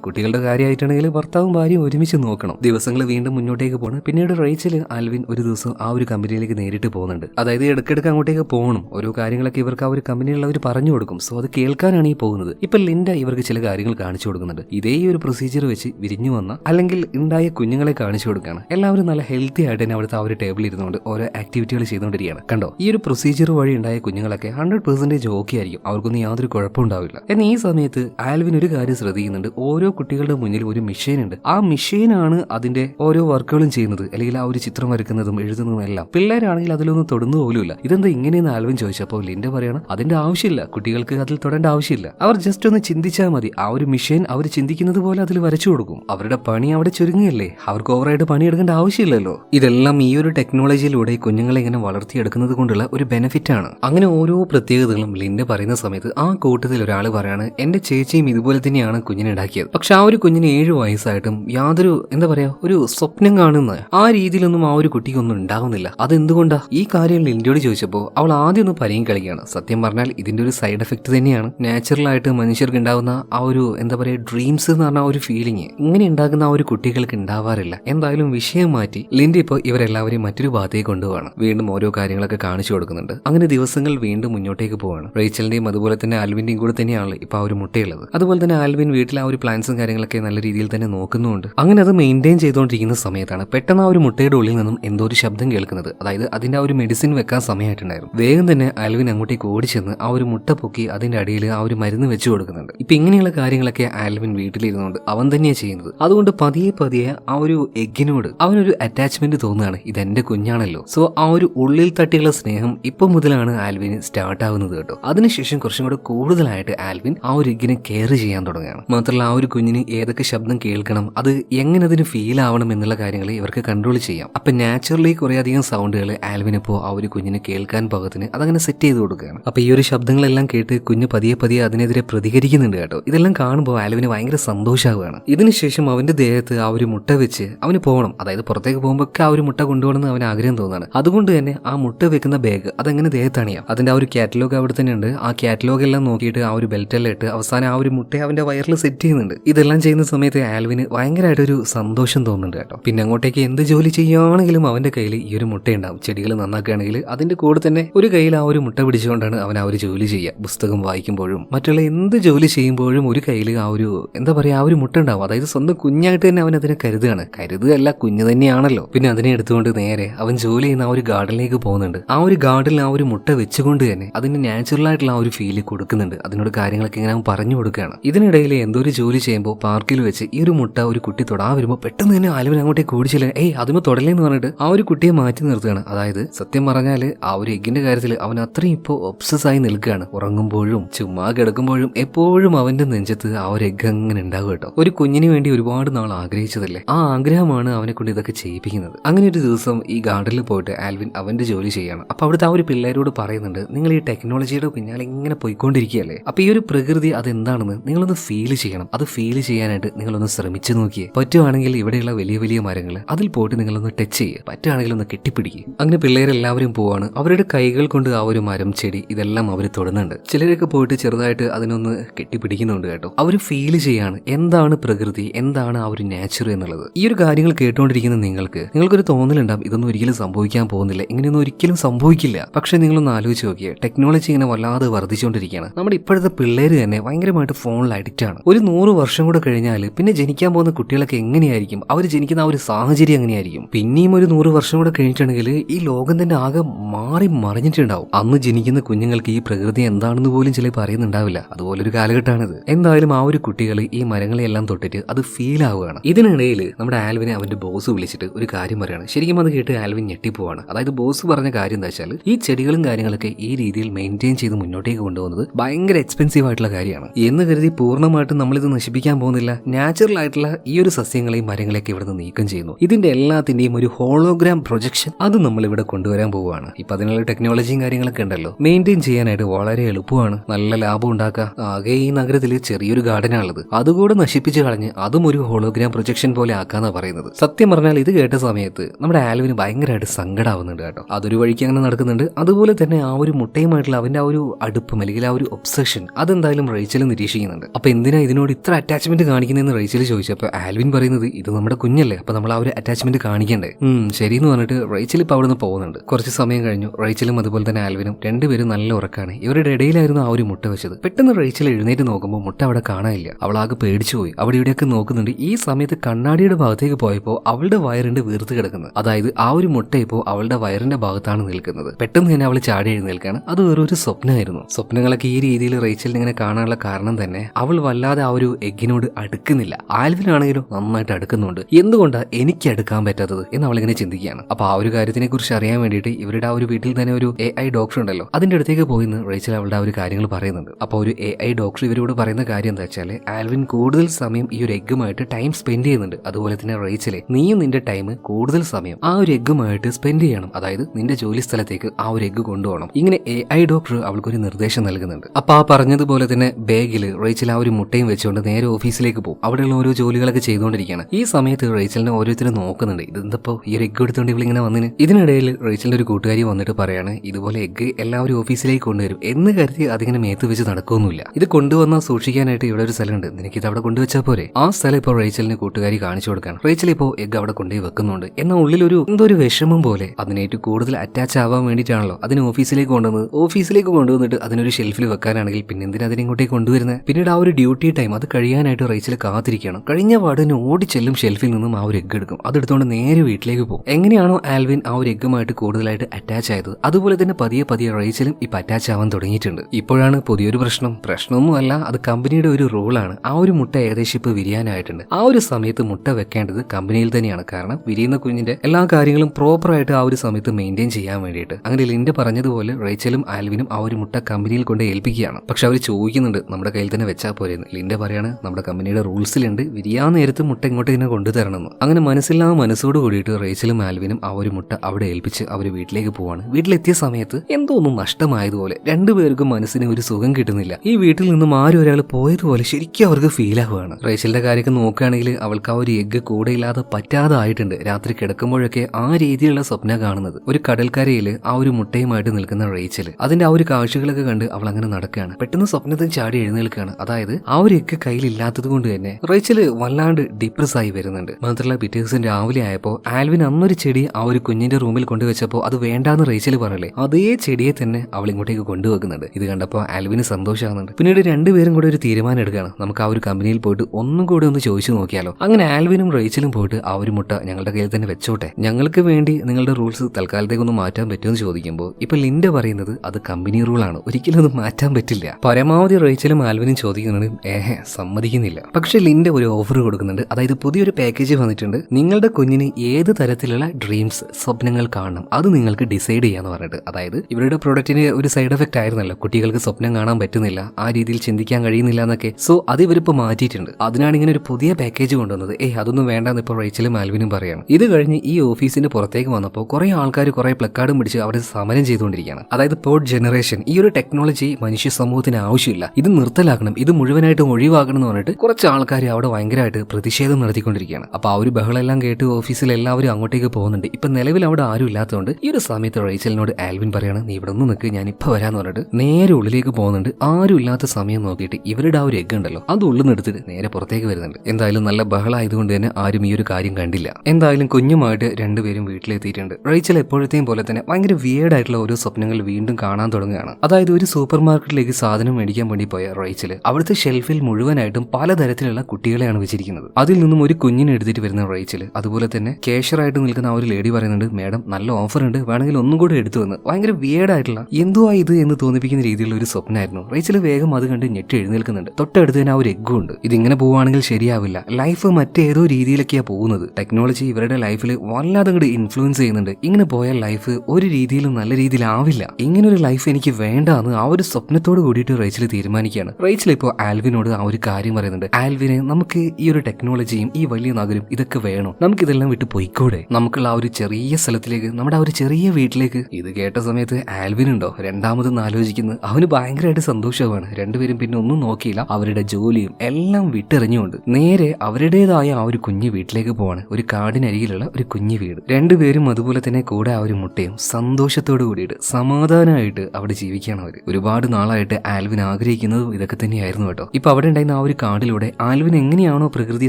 കുട്ടികളുടെ കാര്യമായിട്ടാണെങ്കിൽ ഭർത്താവും ഭാര്യയും ഒരുമിച്ച് നോക്കണം. ദിവസങ്ങൾ വീണ്ടും മുന്നോട്ടേക്ക് പോകണം. പിന്നീട് റേച്ചൽ ആൽവിൻ ഒരു ദിവസം ആ ഒരു കമ്പനിയിലേക്ക് നേരിട്ട് പോകുന്നുണ്ട്. അതായത് ഇടയ്ക്കിടയ്ക്ക് അങ്ങോട്ടേക്ക് പോകണം. ഓരോ കാര്യങ്ങളൊക്കെ ഇവർക്ക് ആ ഒരു കമ്പനിയിലുള്ളവർ പറഞ്ഞു കൊടുക്കും. സോ അത് കേൾക്കാനാണ് ഈ പോകുന്നത്. ഇപ്പൊ ലിൻഡ ഇവർക്ക് ചില കാര്യങ്ങൾ കാണിച്ചു കൊടുക്കുന്നുണ്ട്. ഇതേ ഒരു പ്രൊസീജിയർ വെച്ച് വിരിഞ്ഞു വന്ന അല്ലെങ്കിൽ ഉണ്ടായ കുഞ്ഞുങ്ങളെ കാണിച്ചു കൊടുക്കുകയാണ്. എല്ലാവരും നല്ല ഹെൽത്തി ആയിട്ട് തന്നെ അവിടുത്തെ ആ ഒരു ടേബിളിൽ ഇരുന്നുകൊണ്ട് ഓരോ ആക്ടിവിറ്റികൾ ചെയ്തുകൊണ്ടിരിക്കുകയാണ്. കണ്ടോ? ഈ ഒരു പ്രൊസീജിയർ വഴി ഉണ്ടായ കുഞ്ഞുങ്ങളൊക്കെ ഹൺഡ്രഡ് പെർസെന്റേജ് ഓക്കെ ആയിരിക്കും. അവർക്കൊന്നും യാതൊരു കുഴപ്പമുണ്ടാവില്ല എന്നാൽ ഈ സമയത്ത് ആൽവിൻ ഒരു കാര്യം ശ്രദ്ധിക്കുന്നുണ്ട്. ഓരോ കുട്ടികളുടെ മുന്നിൽ ഒരു മെഷീൻ ഉണ്ട് ആ മെഷീനാണ് അതിന്റെ ഓരോ വർക്കുകളും ചെയ്യുന്നത്. അല്ലെങ്കിൽ ആ ഒരു ചിത്രം വരയ്ക്കുന്നതും എഴുതുന്നതും എല്ലാം. പിള്ളേരാണെങ്കിൽ അതിലൊന്നും തൊടുന്നു പോലുമില്ല. ഇതെന്താ ഇങ്ങനെയെന്ന് ആൽവിൻ ചോദിച്ചപ്പോൾ ലിൻഡ പറയണം അതിന്റെ ആവശ്യമില്ല. കുട്ടികൾക്ക് അതിൽ തൊടേണ്ട ആവശ്യമില്ല. അവർ ജസ്റ്റ് ഒന്ന് ചിന്തിച്ചാൽ മതി. ആ ഒരു മെഷീൻ അവർ ചിന്തിക്കുന്നത് പോലെ അതിൽ വരച്ചു കൊടുക്കും. അവരുടെ പണി അവിടെ ചുരുങ്ങിയല്ലേ അവർക്ക് ഓവറായിട്ട് പണിയെടുക്കേണ്ട ആവശ്യമില്ലല്ലോ. ഇതെല്ലാം ഈ ഒരു ടെക്നോളജിയിലൂടെ കുഞ്ഞുങ്ങളെ ഇങ്ങനെ വളർത്തിയെടുക്കുന്നത് കൊണ്ടുള്ള ഒരു ബെനിഫിറ്റ് ആണ്. അങ്ങനെ ഓരോ പ്രത്യേകതകളും ലിൻഡ പറയുന്ന സമയത്ത് ആ കൂട്ടത്തിൽ ഒരാൾ പറയാണ് എന്റെ ചേച്ചിയും ഇതുപോലെ തന്നെയാണ് കുഞ്ഞിനെ ഉണ്ടാക്കിയത് പക്ഷെ ആ ഒരു കുഞ്ഞിന് ഏഴ് വയസ്സായിട്ടും യാതൊരു എന്താ പറയാ ഒരു സ്വപ്നം കാണുന്ന ആ രീതിയിലൊന്നും ആ ഒരു കുട്ടിക്കൊന്നും ഉണ്ടാകുന്നില്ല അതെന്തുകൊണ്ടാ? ഈ കാര്യം ലിൻഡിയോട് ചോദിച്ചപ്പോൾ അവൾ ആദ്യം ഒന്ന് പരിയും കളിക്കുകയാണ്. സത്യം പറഞ്ഞാൽ ഇതിന്റെ ഒരു സൈഡ് എഫക്ട് തന്നെയാണ്. നാച്ചുറൽ ആയിട്ട് മനുഷ്യർക്ക് ഉണ്ടാകുന്ന ആ ഒരു എന്താ പറയുക ഡ്രീംസ് എന്ന് പറഞ്ഞ ഒരു ഫീലിംഗ് ഇങ്ങനെ ഉണ്ടാകുന്ന ആ ഒരു കുട്ടികൾക്ക് ഉണ്ടാവാറില്ല. എന്തായാലും വിഷയം മാറ്റി ലിൻഡ ഇപ്പോൾ ഇവരെല്ലാവരെയും മറ്റൊരു ഭാഗത്തേക്ക് കൊണ്ടുപോവാണ്. വീണ്ടും ഓരോ കാര്യങ്ങളൊക്കെ കാണിച്ചു കൊടുക്കുന്നുണ്ട്. അങ്ങനെ ദിവസങ്ങൾ വീണ്ടും മുന്നോട്ടേക്ക് പോവാണ്. റേച്ചലിന്റെയും അതുപോലെ തന്നെ അൽവിന്റെയും കൂടെ തന്നെയാണ് ഇപ്പൊ ആ ഒരു മുട്ടയുള്ളത് അതുപോലെ തന്നെ ആൽവിൻ വീട്ടിൽ ആ ഒരു പ്ലാന്റ്സും കാര്യങ്ങളൊക്കെ നല്ല രീതിയിൽ തന്നെ നോക്കുന്നുണ്ട് അങ്ങനെ അത് മെയിന്റെയിൻ ചെയ്തുകൊണ്ടിരിക്കുന്ന സമയത്താണ് പെട്ടെന്ന് ആ ഒരു മുട്ടയുടെ ഉള്ളിൽ നിന്നും എന്തോ ഒരു ശബ്ദം കേൾക്കുന്നത്. അതായത് അതിന്റെ ആ ഒരു മെഡിസിൻ വെക്കാൻ സമയമായിട്ടുണ്ടായിരുന്നു. വേഗം തന്നെ ആൽവിൻ അങ്ങോട്ടേക്ക് ഓടിച്ചെന്ന് ആ ഒരു മുട്ട പൊക്കി അതിന്റെ അടിയിൽ ആ ഒരു മരുന്ന് വെച്ചു കൊടുക്കുന്നുണ്ട്. ഇപ്പൊ ഇങ്ങനെയുള്ള കാര്യങ്ങളൊക്കെ ആൽവിൻ വീട്ടിലിരുന്നുകൊണ്ട് അവൻ തന്നെയാണ് ചെയ്യുന്നത്. അതുകൊണ്ട് പതിയെ പതിയെ ആ ഒരു എഗ്ഗിനോട് അവനൊരു അറ്റാച്ച്മെന്റ് തോന്നുകയാണ്. ഇത് ഇതെന്റെ കുഞ്ഞാണല്ലോ. സോ ആ ഒരു ഉള്ളിൽ തട്ടിയുള്ള സ്നേഹം ഇപ്പൊ മുതലാണ് ആൽവിന് സ്റ്റാർട്ട് ആവുന്നത് കേട്ടോ. അതിനുശേഷം കുറച്ചും കൂടെ കൂടുതലായിട്ട് ആൽവിൻ ആ ഒരു എഗ്ഗിനെ കെയർ ചെയ്യാൻ തുടങ്ങുകയാണ്. മാത്രമല്ല ആ ഒരു കുഞ്ഞിന് ഏതൊക്കെ ശബ്ദം കേൾക്കണം അത് എങ്ങനെ അതിന് ഫീൽ ആവണം എന്നുള്ള കാര്യങ്ങൾ ഇവർക്ക് കൺട്രോൾ ചെയ്യാം. അപ്പൊ നാച്ചുറലി കുറെ അധികം സൗണ്ടുകൾ ആൽവിൻ ഇപ്പോൾ ആ ഒരു കുഞ്ഞിന് കേൾക്കാൻ പാകത്തിന് അതങ്ങനെ സെറ്റ് ചെയ്ത് കൊടുക്കുകയാണ്. അപ്പൊ ഈ ഒരു ശബ്ദങ്ങളെല്ലാം കേട്ട് കുഞ്ഞ് പതിയെ പതിയെ അതിനെതിരെ പ്രതികരിക്കുന്നുണ്ട് കേട്ടോ. ഇതെല്ലാം കാണുമ്പോൾ ആൽവിന് ഭയങ്കര സന്തോഷമാവുകയാണ് ഇതിനുശേഷം അവന്റെ ദേഹത്ത് ആ ഒരു മുട്ട വെച്ച് അവന് പോകണം. അതായത് പുറത്തേക്ക് പോകുമ്പോൾ ആ ഒരു മുട്ട കൊണ്ടുപോകണം എന്ന് അവന് ആഗ്രഹം തോന്നുകയാണ് അതുകൊണ്ട് തന്നെ ആ മുട്ട വെക്കുന്ന ബാഗ് അതെങ്ങനെ ദേഹത്താണിയാം. അതിന്റെ ആ ഒരു കാറ്റലോഗ് അവിടെ തന്നെ ഉണ്ട് ആ കാറ്റലോഗ് എല്ലാം നോക്കിയിട്ട് ആ ഒരു ബെൽറ്റ് എല്ലാം ഇട്ട് അവസാനം ആ ഒരു മുട്ട അവന്റെ വയറിൽ സെറ്റ് ചെയ്യുന്നുണ്ട്. ഇതെല്ലാം ചെയ്യുന്ന സമയത്ത് ആൽവിന് ഭയങ്കരമായിട്ട് ഒരു സന്തോഷം തോന്നുന്നുണ്ട് കേട്ടോ. പിന്നെ അങ്ങോട്ടേക്ക് എന്ത് ജോലി ചെയ്യുകയാണെങ്കിലും അവന്റെ കയ്യിൽ ഈ ഒരു മുട്ട ഉണ്ടാവും. ചെടികൾ നന്നാക്കുകയാണെങ്കിൽ അതിന്റെ കൂടെ തന്നെ ഒരു കയ്യിൽ ആ ഒരു മുട്ട പിടിച്ചുകൊണ്ടാണ് അവൻ ആ ഒരു ജോലി ചെയ്യുക. പുസ്തകം വായിക്കുമ്പോഴും മറ്റുള്ള എന്ത് ജോലി ചെയ്യുമ്പോഴും ഒരു കയ്യിൽ ആ ഒരു എന്താ പറയാ ആ ഒരു മുട്ട ഉണ്ടാവും. അതായത് സ്വന്തം കുഞ്ഞായിട്ട് തന്നെ അവൻ അതിനെ കരുതുകയാണ്. കരുതുകയല്ല കുഞ്ഞ് തന്നെയാണല്ലോ. പിന്നെ അതിനെ എടുത്തുകൊണ്ട് നേരെ അവൻ ജോലി ചെയ്യുന്ന ആ ഒരു ഗാർഡനിലേക്ക് പോകുന്നുണ്ട്. ആ ഒരു ഗാർഡനിൽ ആ ഒരു മുട്ട വെച്ചുകൊണ്ട് തന്നെ അതിന് നാച്ചുറൽ ആയിട്ടുള്ള ആ ഒരു ഫീൽ കൊടുക്കുന്നുണ്ട്. അതിനോട് കാര്യങ്ങളൊക്കെ ഇങ്ങനെ അവൻ പറഞ്ഞു കൊടുക്കുകയാണ്. ഇതിനിടയിൽ എന്തോ ഒരു ജോലി ചെയ്യുമ്പോൾ പാർക്കിൽ വെച്ച് ഈ ഒരു മുട്ട ഒരു കുട്ടി തൊടാ വരുമ്പോൾ പെട്ടെന്ന് തന്നെ ആലുവൻ അങ്ങോട്ടേക്ക് ഓടിച്ചില്ല. ഏയ് അതുമ്പോൾ തൊടലേന്ന് പറഞ്ഞിട്ട് ആ ഒരു കുട്ടിയെ മാറ്റി നിർത്തുകയാണ്. അതായത് സത്യം പറഞ്ഞാൽ ആ ഒരു എഗ്ഗിന്റെ കാര്യത്തിൽ അവൻ അത്രയും ഇപ്പോൾ ഒബ്സസ് ആയി നിൽക്കുകയാണ്. ഉറങ്ങുമ്പോഴും ചുമ്മാ കിടക്കുമ്പോഴും എപ്പോഴും അവന്റെ നെഞ്ചത്ത് ആ ഒരു എഗ്ഗ് അങ്ങനെ ഉണ്ടാവും കേട്ടോ. ഒരു കുഞ്ഞിന് വേണ്ടി ഒരുപാട് നാൾ ആഗ്രഹിച്ചതല്ലേ? ആ ആഗ്രഹമാണ് അവനെ കൊണ്ട് ഇതൊക്കെ ചെയ്യിപ്പിക്കുന്നത്. അങ്ങനെ ഒരു ദിവസം ഈ ഗാർഡനിൽ പോയിട്ട് ആൽവിൻ അവന്റെ ജോലി ചെയ്യണം. അപ്പൊ അവിടുത്തെ ആ ഒരു പിള്ളേരോട് പറയുന്നുണ്ട് നിങ്ങൾ ഈ ടെക്നോളജിയുടെ പിന്നാലെ ഇങ്ങനെ പോയിക്കൊണ്ടിരിക്കുകയല്ലേ? അപ്പൊ ഈ ഒരു പ്രകൃതി അതെന്താണെന്ന് നിങ്ങളൊന്ന് ഫീൽ ചെയ്യണം. അത് ഫീൽ ചെയ്യാനായിട്ട് നിങ്ങളൊന്ന് ശ്രമിച്ചു നോക്കിയേ. പറ്റുവാണെങ്കിൽ ഇവിടെയുള്ള വലിയ വലിയ മരങ്ങൾ അതിൽ പോയിട്ട് നിങ്ങളൊന്ന് ടച്ച് ചെയ്യുക പറ്റുവാണെങ്കിൽ ഒന്ന് കെട്ടിപ്പിടിക്കുക അങ്ങനെ പിള്ളേരെല്ലാവരും പോവാണ്. അവരുടെ കൈകൾ കൊണ്ട് ആ ഒരു മരം ചെടി ഇതെല്ലാം അവർ തൊടുന്നുണ്ട്. ചിലരൊക്കെ പോയിട്ട് ചെറുതായിട്ട് അതിനൊന്ന് കെട്ടിപ്പിടിക്കുന്നുണ്ട് കേട്ടോ. അവർ ഫീൽ ചെയ്യാണ് എന്താണ് പ്രകൃതി എന്താണ് ആ ഒരു നാച്ചർ എന്നുള്ളത്. ഈ ഒരു കാര്യങ്ങൾ കേട്ടുകൊണ്ടിരിക്കുന്ന നിങ്ങൾക്ക് നിങ്ങൾക്കൊരു തോന്നലുണ്ടാവും ഇതൊന്നും ഒരിക്കലും സംഭവിക്കാൻ പോകുന്നില്ല. ഇങ്ങനെയൊന്നും ഒരിക്കലും സംഭവിക്കില്ല. പക്ഷെ നിങ്ങളൊന്ന് ആലോചിച്ച് നോക്കിയേ ടെക്നോളജി ഇങ്ങനെ വല്ലാതെ വർദ്ധിച്ചുകൊണ്ടിരിക്കുകയാണ് നമ്മുടെ ഇപ്പോഴത്തെ പിള്ളേർ തന്നെ ഭയങ്കരമായിട്ട് ഫോണിൽ അഡിക്റ്റ് ആണ്. ഒരു നൂറ് വർഷം കൂടെ കഴിഞ്ഞാൽ പിന്നെ ജനിക്കാൻ പോകുന്ന കുട്ടികളൊക്കെ എങ്ങനെയായിരിക്കും? അവർ ജനിക്കുന്ന ആ ഒരു സാഹചര്യം എങ്ങനെയായിരിക്കും? പിന്നെയും ഒരു നൂറ് വർഷം കൂടെ കഴിഞ്ഞിട്ടുണ്ടെങ്കിൽ ഈ ലോകം തന്നെ ആകെ മാറി മറിഞ്ഞിട്ടുണ്ടാവും. അന്ന് ജനിക്കുന്ന കുഞ്ഞുങ്ങൾക്ക് ഈ പ്രകൃതി എന്താണെന്ന് പോലും ചില പറയുന്നുണ്ടാവില്ല. അതുപോലൊരു കാലഘട്ടമാണിത്. എന്തായാലും ആ ഒരു കുട്ടികൾ ഈ മരങ്ങളെല്ലാം തൊട്ടിട്ട് അത് ഫീൽ ആവുകയാണ്. ഇതിനിടയിൽ നമ്മുടെ ആൽവിനെ അവന്റെ ബോസ് വിളിച്ചിട്ട് ഒരു കാര്യം പറയാണ്. ശരിക്കും അത് കേട്ട് ആൽവിൻ ഞെട്ടിപ്പോവാണ്. അതായത് ബോസ് പറഞ്ഞ കാര്യം എന്താ വെച്ചാൽ ഈ ചെടികളും കാര്യങ്ങളൊക്കെ ഈ രീതിയിൽ മെയിന്റെയിൻ ചെയ്ത് മുന്നോട്ടേക്ക് കൊണ്ടുപോകുന്നത് ഭയങ്കര എക്സ്പെൻസീവ് ആയിട്ടുള്ള കാര്യമാണ്. എന്ന് കരുതി പൂർണമായിട്ടും നമ്മളിത് നശിപ്പിക്കാൻ പോകുന്നില്ല. നാച്ചുറൽ ആയിട്ടുള്ള ഈ ഒരു സസ്യങ്ങളെയും മരങ്ങളെയൊക്കെ ഇവിടെ നീക്കം ചെയ്യുന്നു. ഇതിന്റെ എല്ലാത്തിന്റെയും ഒരു ഹോളോഗ്രാം പ്രൊജക്ഷൻ അത് നമ്മൾ ഇവിടെ കൊണ്ടുവരാൻ പോവുകയാണ്. ഇപ്പൊ അതിനുള്ള ടെക്നോളജിയും കാര്യങ്ങളൊക്കെ ഉണ്ടല്ലോ. മെയിന്റെയിൻ ചെയ്യാനായിട്ട് വളരെ എളുപ്പമാണ്. നല്ല ലാഭം ഉണ്ടാക്കുക. ആകെ ഈ നഗരത്തിൽ ചെറിയൊരു ഗാർഡനാണുള്ളത്. അതുകൂടെ നശിപ്പിച്ച് കളഞ്ഞ് അതും ഒരു ഹോളോഗ്രാം പ്രൊജക്ഷൻ പോലെ ആക്കാന്നാ പറയുന്നത്. സത്യം പറഞ്ഞാൽ ഇത് കേട്ട സമയത്ത് നമ്മുടെ ആലുവിന് ഭയങ്കരമായിട്ട് സങ്കടാവുന്നുണ്ട് കേട്ടോ. അതൊരു വഴിക്ക് അങ്ങനെ നടക്കുന്നുണ്ട്. അതുപോലെ തന്നെ ആ ഒരു മുട്ടയുമായിട്ടുള്ള അവന്റെ ആ ഒരു അടുപ്പം അല്ലെങ്കിൽ ആ ഒരു ഒബ്സഷൻ അതെന്തായാലും റേച്ചൽ നിരീക്ഷിക്കുന്നുണ്ട്. അപ്പോൾ എന്തിനാ ഇതിനോട് ഇത്ര അറ്റാച്ച്മെന്റ് കാണിക്കുന്നതെന്ന് റേച്ചൽ ചോദിച്ചപ്പോൾ ആൽവിൻ പറയുന്നത് ഇത് നമ്മുടെ കുഞ്ഞല്ലേ അപ്പോൾ നമ്മൾ ആ ഒരു അറ്റാച്ച്മെന്റ് കാണിക്കണ്ടേ. ശരി എന്ന് പറഞ്ഞിട്ട് റേച്ചൽ ഇപ്പൊ അവിടെ നിന്ന് പോകുന്നുണ്ട്. കുറച്ച് സമയം കഴിഞ്ഞു റേച്ചലും അതുപോലെ തന്നെ ആൽവിനും രണ്ടുപേരും നല്ല ഉറക്കാണ്. ഇവരുടെ ഇടയിലായിരുന്നു ആ ഒരു മുട്ട വെച്ചത്. പെട്ടെന്ന് റേച്ചൽ എഴുന്നേറ്റ് നോക്കുമ്പോൾ മുട്ട അവിടെ കാണാനില്ല. അവൾ ആകെ പേടിച്ചു പോയി. അവിടെ ഇവിടെയൊക്കെ നോക്കുന്നുണ്ട് ഈ സമയത്ത് കണ്ണാടിയുടെ ഭാഗത്തേക്ക് പോയപ്പോൾ അവളുടെ വയറിന്റെ വീർത്ത് കിടക്കുന്നത്. അതായത് ആ ഒരു മുട്ട ഇപ്പോൾ അവളുടെ വയറിന്റെ ഭാഗത്താണ് നിൽക്കുന്നത്. പെട്ടെന്ന് തന്നെ അവൾ ചാടി എഴുന്നേൽക്കാണ് അത് വേറൊരു സ്വപ്നമായിരുന്നു. സ്വപ്നങ്ങളൊക്കെ ഈ രീതിയിൽ റേച്ചലിന് ഇങ്ങനെ കാണാനുള്ള കാരണം തന്നെ അവൾ വല്ലാതെ ആ ഒരു എഗ്ഗിനോട് അടുക്കുന്നില്ല. ആൽവിനാണെങ്കിലും നന്നായിട്ട് അടുക്കുന്നുണ്ട്. എന്തുകൊണ്ടാണ് എനിക്ക് അടുക്കാൻ പറ്റാത്തത് എന്ന് അവളിങ്ങനെ ചിന്തിക്കുകയാണ്. അപ്പൊ ആ ഒരു കാര്യത്തിനെ കുറിച്ച് അറിയാൻ വേണ്ടിയിട്ട് ഇവരുടെ ആ ഒരു വീട്ടിൽ തന്നെ ഒരു എ ഐ ഡോക്ടർ ഉണ്ടല്ലോ. അതിന്റെ അടുത്തേക്ക് പോയിന്ന് റേച്ചൽ അവളുടെ ആ ഒരു കാര്യങ്ങൾ പറയുന്നുണ്ട്. അപ്പൊ ഒരു എ ഐ ഡോക്ടർ ഇവരോട് പറയുന്ന കാര്യം എന്താ വെച്ചാൽ ആൽവിൻ കൂടുതൽ സമയം ഈ ഒരു എഗ്ഗുമായിട്ട് ടൈം സ്പെൻഡ് ചെയ്യുന്നുണ്ട്. അതുപോലെ തന്നെ റേച്ചലെ നീയും നിന്റെ ടൈം കൂടുതൽ സമയം ആ ഒരു എഗ്ഗുമായിട്ട് സ്പെൻഡ് ചെയ്യണം. അതായത് നിന്റെ ജോലി സ്ഥലത്തേക്ക് ആ ഒരു എഗ്ഗ് കൊണ്ടുപോകണം. ഇങ്ങനെ എ ഐ ഡോക്ടർ അവൾക്കൊരു നിർദ്ദേശം നൽകുന്നുണ്ട്. അപ്പൊ ആ പറഞ്ഞതുപോലെ തന്നെ ബാഗിൽ റേച്ചൽ ആ ഒരു മുട്ടയും വെച്ചുകൊണ്ട് നേരെ ഓഫീസിലേക്ക് പോകും അവിടെയുള്ള ഓരോ ജോലികളൊക്കെ ചെയ്തുകൊണ്ടിരിക്കുകയാണ് ഈ സമയത്ത് റേച്ചലിനെ ഓരോരുത്തരും നോക്കുന്നുണ്ട്. ഇതെന്തപ്പോ ഈ ഒരു എഗ്ഗ് എടുത്തുകൊണ്ട് ഇവളിങ്ങനെ വന്നിന്? ഇതിനിടയിൽ റേച്ചലിന്റെ ഒരു കൂട്ടുകാരി വന്നിട്ട് പറയാണ് ഇതുപോലെ എഗ്ഗ് എല്ലാവരും ഓഫീസിലേക്ക് കൊണ്ടുവരും. എന്ന് കരുതി അതിങ്ങനെ മേത്ത് വെച്ച് നടക്കൊന്നുമില്ല ഇത് കൊണ്ടുവന്നാൽ സൂക്ഷിക്കാനായിട്ട് ഇവിടെ ഒരു സ്ഥലമുണ്ട്. നിനക്ക് ഇത് അവിടെ കൊണ്ടുവച്ചാൽ പോരെ? ആ സ്ഥലം ഇപ്പോൾ റേച്ചലിന് കൂട്ടുകാരി കാണിച്ചു കൊടുക്കാൻ റേച്ചൽ ഇപ്പോൾ എഗ്ഗ് അവിടെ കൊണ്ടുപോയി വെക്കുന്നുണ്ട്. എന്നാൽ ഉള്ളിലൊരു എന്തോ ഒരു വിഷമം പോലെ അതിനേറ്റ് കൂടുതൽ അറ്റാച്ച് ആവാൻ വേണ്ടിയിട്ടാണല്ലോ അതിന് ഓഫീസിലേക്ക് കൊണ്ടുവന്നത്. ഓഫീസിലേക്ക് കൊണ്ടുവന്നിട്ട് അതിനൊരു ഷെൽഫിൽ വെക്കാനാണെങ്കിൽ പിന്നെ എന്തിനാ അതിനെ ഇങ്ങോട്ടേക്ക് കൊണ്ടുവരുന്നത് പിന്നീട് ആ ഒരു ഡ്യൂട്ടി ടൈം അത് കഴിയാനായിട്ട് റേച്ചിൽ കാത്തിരിക്കണം കഴിഞ്ഞ പാടിന് ഓടി ചെല്ലും ഷെൽഫിൽ നിന്നും ആ ഒരു എഗ്ഗ് എടുക്കും. അതെടുത്തുകൊണ്ട് നേരെ വീട്ടിലേക്ക് പോകും. എങ്ങനെയാണോ ആൽവിൻ ആ ഒരു എഗ്ഗുമായിട്ട് കൂടുതലായിട്ട് അറ്റാച്ച് ആയത്. അതുപോലെ തന്നെ പതിയെ പതിയെ റേച്ചിലും ഇപ്പൊ അറ്റാച്ച് ആവാൻ തുടങ്ങിയിട്ടുണ്ട്. ഇപ്പോഴാണ് പുതിയൊരു പ്രശ്നം. പ്രശ്നമൊന്നുമല്ല അത് കമ്പനിയുടെ ഒരു റൂളാണ് ആ ഒരു മുട്ട ഏകദേശം ഇപ്പൊ വിരിയാനായിട്ടുണ്ട്. ആ ഒരു സമയത്ത് മുട്ട വെക്കേണ്ടത് കമ്പനിയിൽ തന്നെയാണ്. കാരണം വിരിയുന്ന കുഞ്ഞിന്റെ എല്ലാ കാര്യങ്ങളും പ്രോപ്പർ ആയിട്ട് ആ ഒരു സമയത്ത് മെയിന്റെയിൻ ചെയ്യാൻ വേണ്ടിയിട്ട്. അങ്ങനെ ലിൻഡ് പറഞ്ഞതുപോലെ റേച്ചലും ആൽവിനും ആ ഒരു മുട്ട കമ്പനിയിൽ കൊണ്ട് ഏൽപ്പിക്കുകയാണ്. പക്ഷെ അവർ ചോദിക്കുന്നുണ്ട് നമ്മുടെ കയ്യിൽ തന്നെ വെച്ചാൽ പോരെയെന്ന് ലിൻഡ പറയാണ് നമ്മുടെ കമ്പനിയുടെ റൂൾസിലുണ്ട്. വിരിയാൻ നേരത്ത് മുട്ട ഇങ്ങോട്ട് ഇതിനെ കൊണ്ടുതരണമെന്ന് അങ്ങനെ മനസ്സില്ലാ മനസ്സോട് കൂടിയിട്ട് റേച്ചലും ആൽവിനും ആ ഒരു മുട്ട അവിടെ ഏൽപ്പിച്ച് അവർ വീട്ടിലേക്ക് പോവാണ്. വീട്ടിലെത്തിയ സമയത്ത് എന്തോ ഒന്നും നഷ്ടമായതുപോലെ രണ്ടുപേർക്കും മനസ്സിന് ഒരു സുഖം കിട്ടുന്നില്ല. ഈ വീട്ടിൽ നിന്നും ആരും ഒരാൾ പോയതുപോലെ ശരിക്കും അവർക്ക് ഫീൽ ആവുകയാണ് റേച്ചലിന്റെ കാര്യമൊക്കെ നോക്കുകയാണെങ്കിൽ അവൾക്ക് ആ ഒരു എഗ്ഗ് കൂടെ ഇല്ലാതെ പറ്റാതായിട്ടുണ്ട് രാത്രി കിടക്കുമ്പോഴൊക്കെ ആ രീതിയിലുള്ള സ്വപ്ന കാണുന്നത്. ഒരു കടൽക്കരയിൽ ആ ഒരു മുട്ടയുമായിട്ട് നിൽക്കുന്ന റേച്ചൽ അതിന്റെ ആ ഒരു കാഴ്ചകളൊക്കെ കണ്ട് അവൾ അങ്ങനെ നടക്കുകയാണ്. പെട്ടെന്ന് സ്വപ്നത്തിൽ ചാടി എഴുന്നേൽക്കുകയാണ്. അതായത് ആ ഒരു കയ്യിലില്ലാത്തത് കൊണ്ട് തന്നെ റേച്ചൽ വല്ലാണ്ട് ഡിപ്രസ് ആയി വരുന്നുണ്ട്. മാത്രമല്ല പിറ്റേ ദിവസം രാവിലെ ആയപ്പോൾ ആൽവിൻ അന്നൊരു ചെടി ആ ഒരു കുഞ്ഞിന്റെ റൂമിൽ കൊണ്ടുവച്ചപ്പോൾ അത് വേണ്ടാന്ന് റേച്ചൽ പറയല്ലേ അതേ ചെടിയെ തന്നെ അവൾ ഇങ്ങോട്ടേക്ക് കൊണ്ടുവെക്കുന്നുണ്ട്. ഇത് കണ്ടപ്പോൾ ആൽവിന് സന്തോഷമാകുന്നുണ്ട്. പിന്നീട് രണ്ടുപേരും കൂടെ ഒരു തീരുമാനം എടുക്കുകയാണ്. നമുക്ക് ആ ഒരു കമ്പനിയിൽ പോയിട്ട് ഒന്നും കൂടെ ഒന്ന് ചോദിച്ചു നോക്കിയാലോ? അങ്ങനെ ആൽവിനും റേച്ചലും പോയിട്ട് ആ ഒരു മുട്ട ഞങ്ങളുടെ കയ്യിൽ തന്നെ വെച്ചോട്ടെ. ഞങ്ങൾക്ക് വേണ്ടി നിങ്ങളുടെ റൂൾസ് തൽക്കാലത്തേക്ക് ഒന്ന് മാറ്റാൻ പറ്റുമെന്ന് ചോദിക്കുമ്പോൾ ഇപ്പൊ ലിൻഡ പറയുന്നത് അത് കമ്പനി റൂളാണ്. ഒരിക്കലും അത് മാറ്റാൻ പറ്റില്ല. പരമാവധി റേച്ചൽ റേച്ചലും ആൽവിനും ചോദിക്കുന്നുണ്ട് ഏഹ് സമ്മതിക്കുന്നില്ല. പക്ഷെ ലിന്റെ ഒരു ഓഫർ കൊടുക്കുന്നുണ്ട്. അതായത് പുതിയൊരു പാക്കേജ് വന്നിട്ടുണ്ട്. നിങ്ങളുടെ കുഞ്ഞിന് ഏത് തരത്തിലുള്ള ഡ്രീംസ് സ്വപ്നങ്ങൾ കാണണം അത് നിങ്ങൾക്ക് ഡിസൈഡ് ചെയ്യാന്ന് പറഞ്ഞിട്ട്. അതായത് ഇവരുടെ പ്രോഡക്റ്റിന് ഒരു സൈഡ് എഫക്റ്റ് ആയിരുന്നല്ലോ. കുട്ടികൾക്ക് സ്വപ്നം കാണാൻ പറ്റുന്നില്ല ആ രീതിയിൽ ചിന്തിക്കാൻ കഴിയുന്നില്ല എന്നൊക്കെ. സോ അത് ഇവരിപ്പോൾ മാറ്റിയിട്ടുണ്ട്. അതിനാണ് ഇങ്ങനെ ഒരു പുതിയ പാക്കേജ് കൊണ്ടുവന്നത്. ഏയ് അതൊന്നും വേണ്ടെന്ന് ഇപ്പോൾ റേച്ചലും ആൽവിനും പറയാണ്. ഇത് കഴിഞ്ഞ് ഈ ഓഫീസിന്റെ പുറത്തേക്ക് വന്നപ്പോൾ കുറെ ആൾക്കാർ കുറെ പ്ലക്കാർഡും പിടിച്ച് അവിടെ സമരം ചെയ്തുകൊണ്ടിരിക്കുകയാണ്. അതായത് തേർഡ് ജനറേഷൻ ഈ ഒരു ടെക്നോളജി മനുഷ്യ സമൂഹത്തിന് ആവശ്യമില്ല. ഇത് നിർത്തലാക്കണം ഇത് മുഴുവനായിട്ടും ഒഴിവാക്കണം എന്ന് പറഞ്ഞിട്ട് കുറച്ച് ആൾക്കാർ അവിടെ ഭയങ്കരമായിട്ട് പ്രതിഷേധം നടത്തിക്കൊണ്ടിരിക്കുകയാണ്. അപ്പൊ ആ ഒരു ബഹളെല്ലാം കേട്ട് ഓഫീസിൽ എല്ലാവരും അങ്ങോട്ടേക്ക് പോകുന്നുണ്ട്. ഇപ്പൊ നിലവിൽ അവിടെ ആരും ഇല്ലാത്തതുകൊണ്ട് ഈ ഒരു സമയത്ത് റൈച്ചലിനോട് ആൽവിൻ പറയാണ് നീ ഇവിടെ ഒന്ന് നിൽക്ക് ഞാൻ ഇപ്പൊ വരാന്ന് പറഞ്ഞിട്ട് നേരെ ഉള്ളിലേക്ക് പോകുന്നുണ്ട്. ആരും ഇല്ലാത്ത സമയം നോക്കിയിട്ട് ഇവരുടെ ആ ഒരു എഗ് ഉണ്ടല്ലോ അത് ഉള്ളിൽ നിന്ന് എടുത്തിട്ട് നേരെ പുറത്തേക്ക് വരുന്നുണ്ട്. എന്തായാലും നല്ല ബഹളായതുകൊണ്ട് തന്നെ ആരും ഈ ഒരു കാര്യം കണ്ടില്ല. എന്തായാലും കുഞ്ഞുമായിട്ട് രണ്ടുപേരും വീട്ടിലെത്തിയിട്ടുണ്ട്. റൈച്ചൽ എപ്പോഴത്തെയും പോലെ തന്നെ ഭയങ്കര വിയേഡ് ആയിട്ടുള്ള ഓരോ സ്വപ്നങ്ങൾ വീണ്ടും കാണാൻ തുടങ്ങുകയാണ്. അതായത് ഒരു സൂപ്പർ മാർക്കറ്റിലേക്ക് സാധനം മേടിക്കാൻ വേണ്ടി റേച്ചൽ അവിടുത്തെ ഷെൽഫിൽ മുഴുവനായിട്ടും പലതരത്തിലുള്ള കുട്ടികളെയാണ് വെച്ചിരിക്കുന്നത്. അതിൽ നിന്നും ഒരു കുഞ്ഞിനെ എടുത്തിട്ട് വരുന്ന റേച്ചൽ അതുപോലെ തന്നെ കേഷറായിട്ട് നിൽക്കുന്ന ആ ഒരു ലേഡി പറയുന്നുണ്ട് മേഡം നല്ല ഓഫർ ഉണ്ട് വേണമെങ്കിൽ ഒന്നും കൂടെ എടുത്തു വന്ന് ഭയങ്കര വിയേഡായിട്ടുള്ള എന്തോ എന്തുവാ ഇത് എന്ന് തോന്നിപ്പിക്കുന്ന രീതിയിലുള്ള ഒരു സ്വപ്നമായിരുന്നു റേച്ചൽ വേഗം അത് കണ്ട് ഞെട്ടി എഴുന്നേൽക്കുന്നുണ്ട്. തൊട്ടടുത്ത് തന്നെ ആ ഒരു എഗ്ഗും ഉണ്ട്. ഇതിങ്ങനെ പോവുകയാണെങ്കിൽ ശരിയാവില്ല. ലൈഫ് മറ്റേതോ രീതിയിലൊക്കെയാണ് പോകുന്നത്. ടെക്നോളജി ഇവരുടെ ലൈഫിൽ വല്ലാതെ കൂടി ഇൻഫ്ലുവൻസ് ചെയ്യുന്നുണ്ട്. ഇങ്ങനെ പോയാൽ ലൈഫ് ഒരു രീതിയിലും നല്ല രീതിയിലാവില്ല. ഇങ്ങനെ ഒരു ലൈഫ് എനിക്ക് വേണ്ടാന്ന് ആ ഒരു സ്വപ്നത്തോട് കൂടിയിട്ട് റേച്ചൽ തീരുമാനിക്കുകയാണ് റേച്ചൽ ഇപ്പോൾ ആൽവിനോട് ആ ഒരു കാര്യം പറയുന്നുണ്ട്. ആൽവിനെ നമുക്ക് ഈ ഒരു ടെക്നോളജിയും ഈ വലിയ നഗരം ഇതൊക്കെ വേണോ? നമുക്ക് ഇതെല്ലാം വിട്ട് പോയിക്കൂടെ? നമുക്കുള്ള ആ ഒരു ചെറിയ സ്ഥലത്തിലേക്ക് നമ്മുടെ ആ ഒരു ചെറിയ വീട്ടിലേക്ക്. ഇത് കേട്ട സമയത്ത് ആൽവിൻ ഉണ്ടോ രണ്ടാമതൊന്ന് ആലോചിക്കുന്നത് അവന് ഭയങ്കരമായിട്ട് സന്തോഷമാണ്. രണ്ടുപേരും പിന്നെ ഒന്നും നോക്കിയില്ല. അവരുടെ ജോലിയും എല്ലാം വിട്ടെറിഞ്ഞുകൊണ്ട് നേരെ അവരുടേതായ ആ ഒരു കുഞ്ഞു വീട്ടിലേക്ക് പോവാണ്. ഒരു കാടിനരികിലുള്ള ഒരു കുഞ്ഞു വീട്. രണ്ടുപേരും അതുപോലെ തന്നെ കൂടെ ആ ഒരു മുട്ടയും സന്തോഷത്തോടു കൂടിയിട്ട് സമാധാനമായിട്ട് അവിടെ ജീവിക്കുകയാണ് അവർ ഒരുപാട് നാളായിട്ട് ആൽവിൻ ആഗ്രഹിക്കുന്നതും ഇതൊക്കെ തന്നെയായിരുന്നു കേട്ടോ. ഇപ്പൊ അവിടെ ഉണ്ടായിരുന്ന ആ ഒരു കാടിലൂടെ ആൽവിൻ എങ്ങനെയാണോ പ്രകൃതിയെ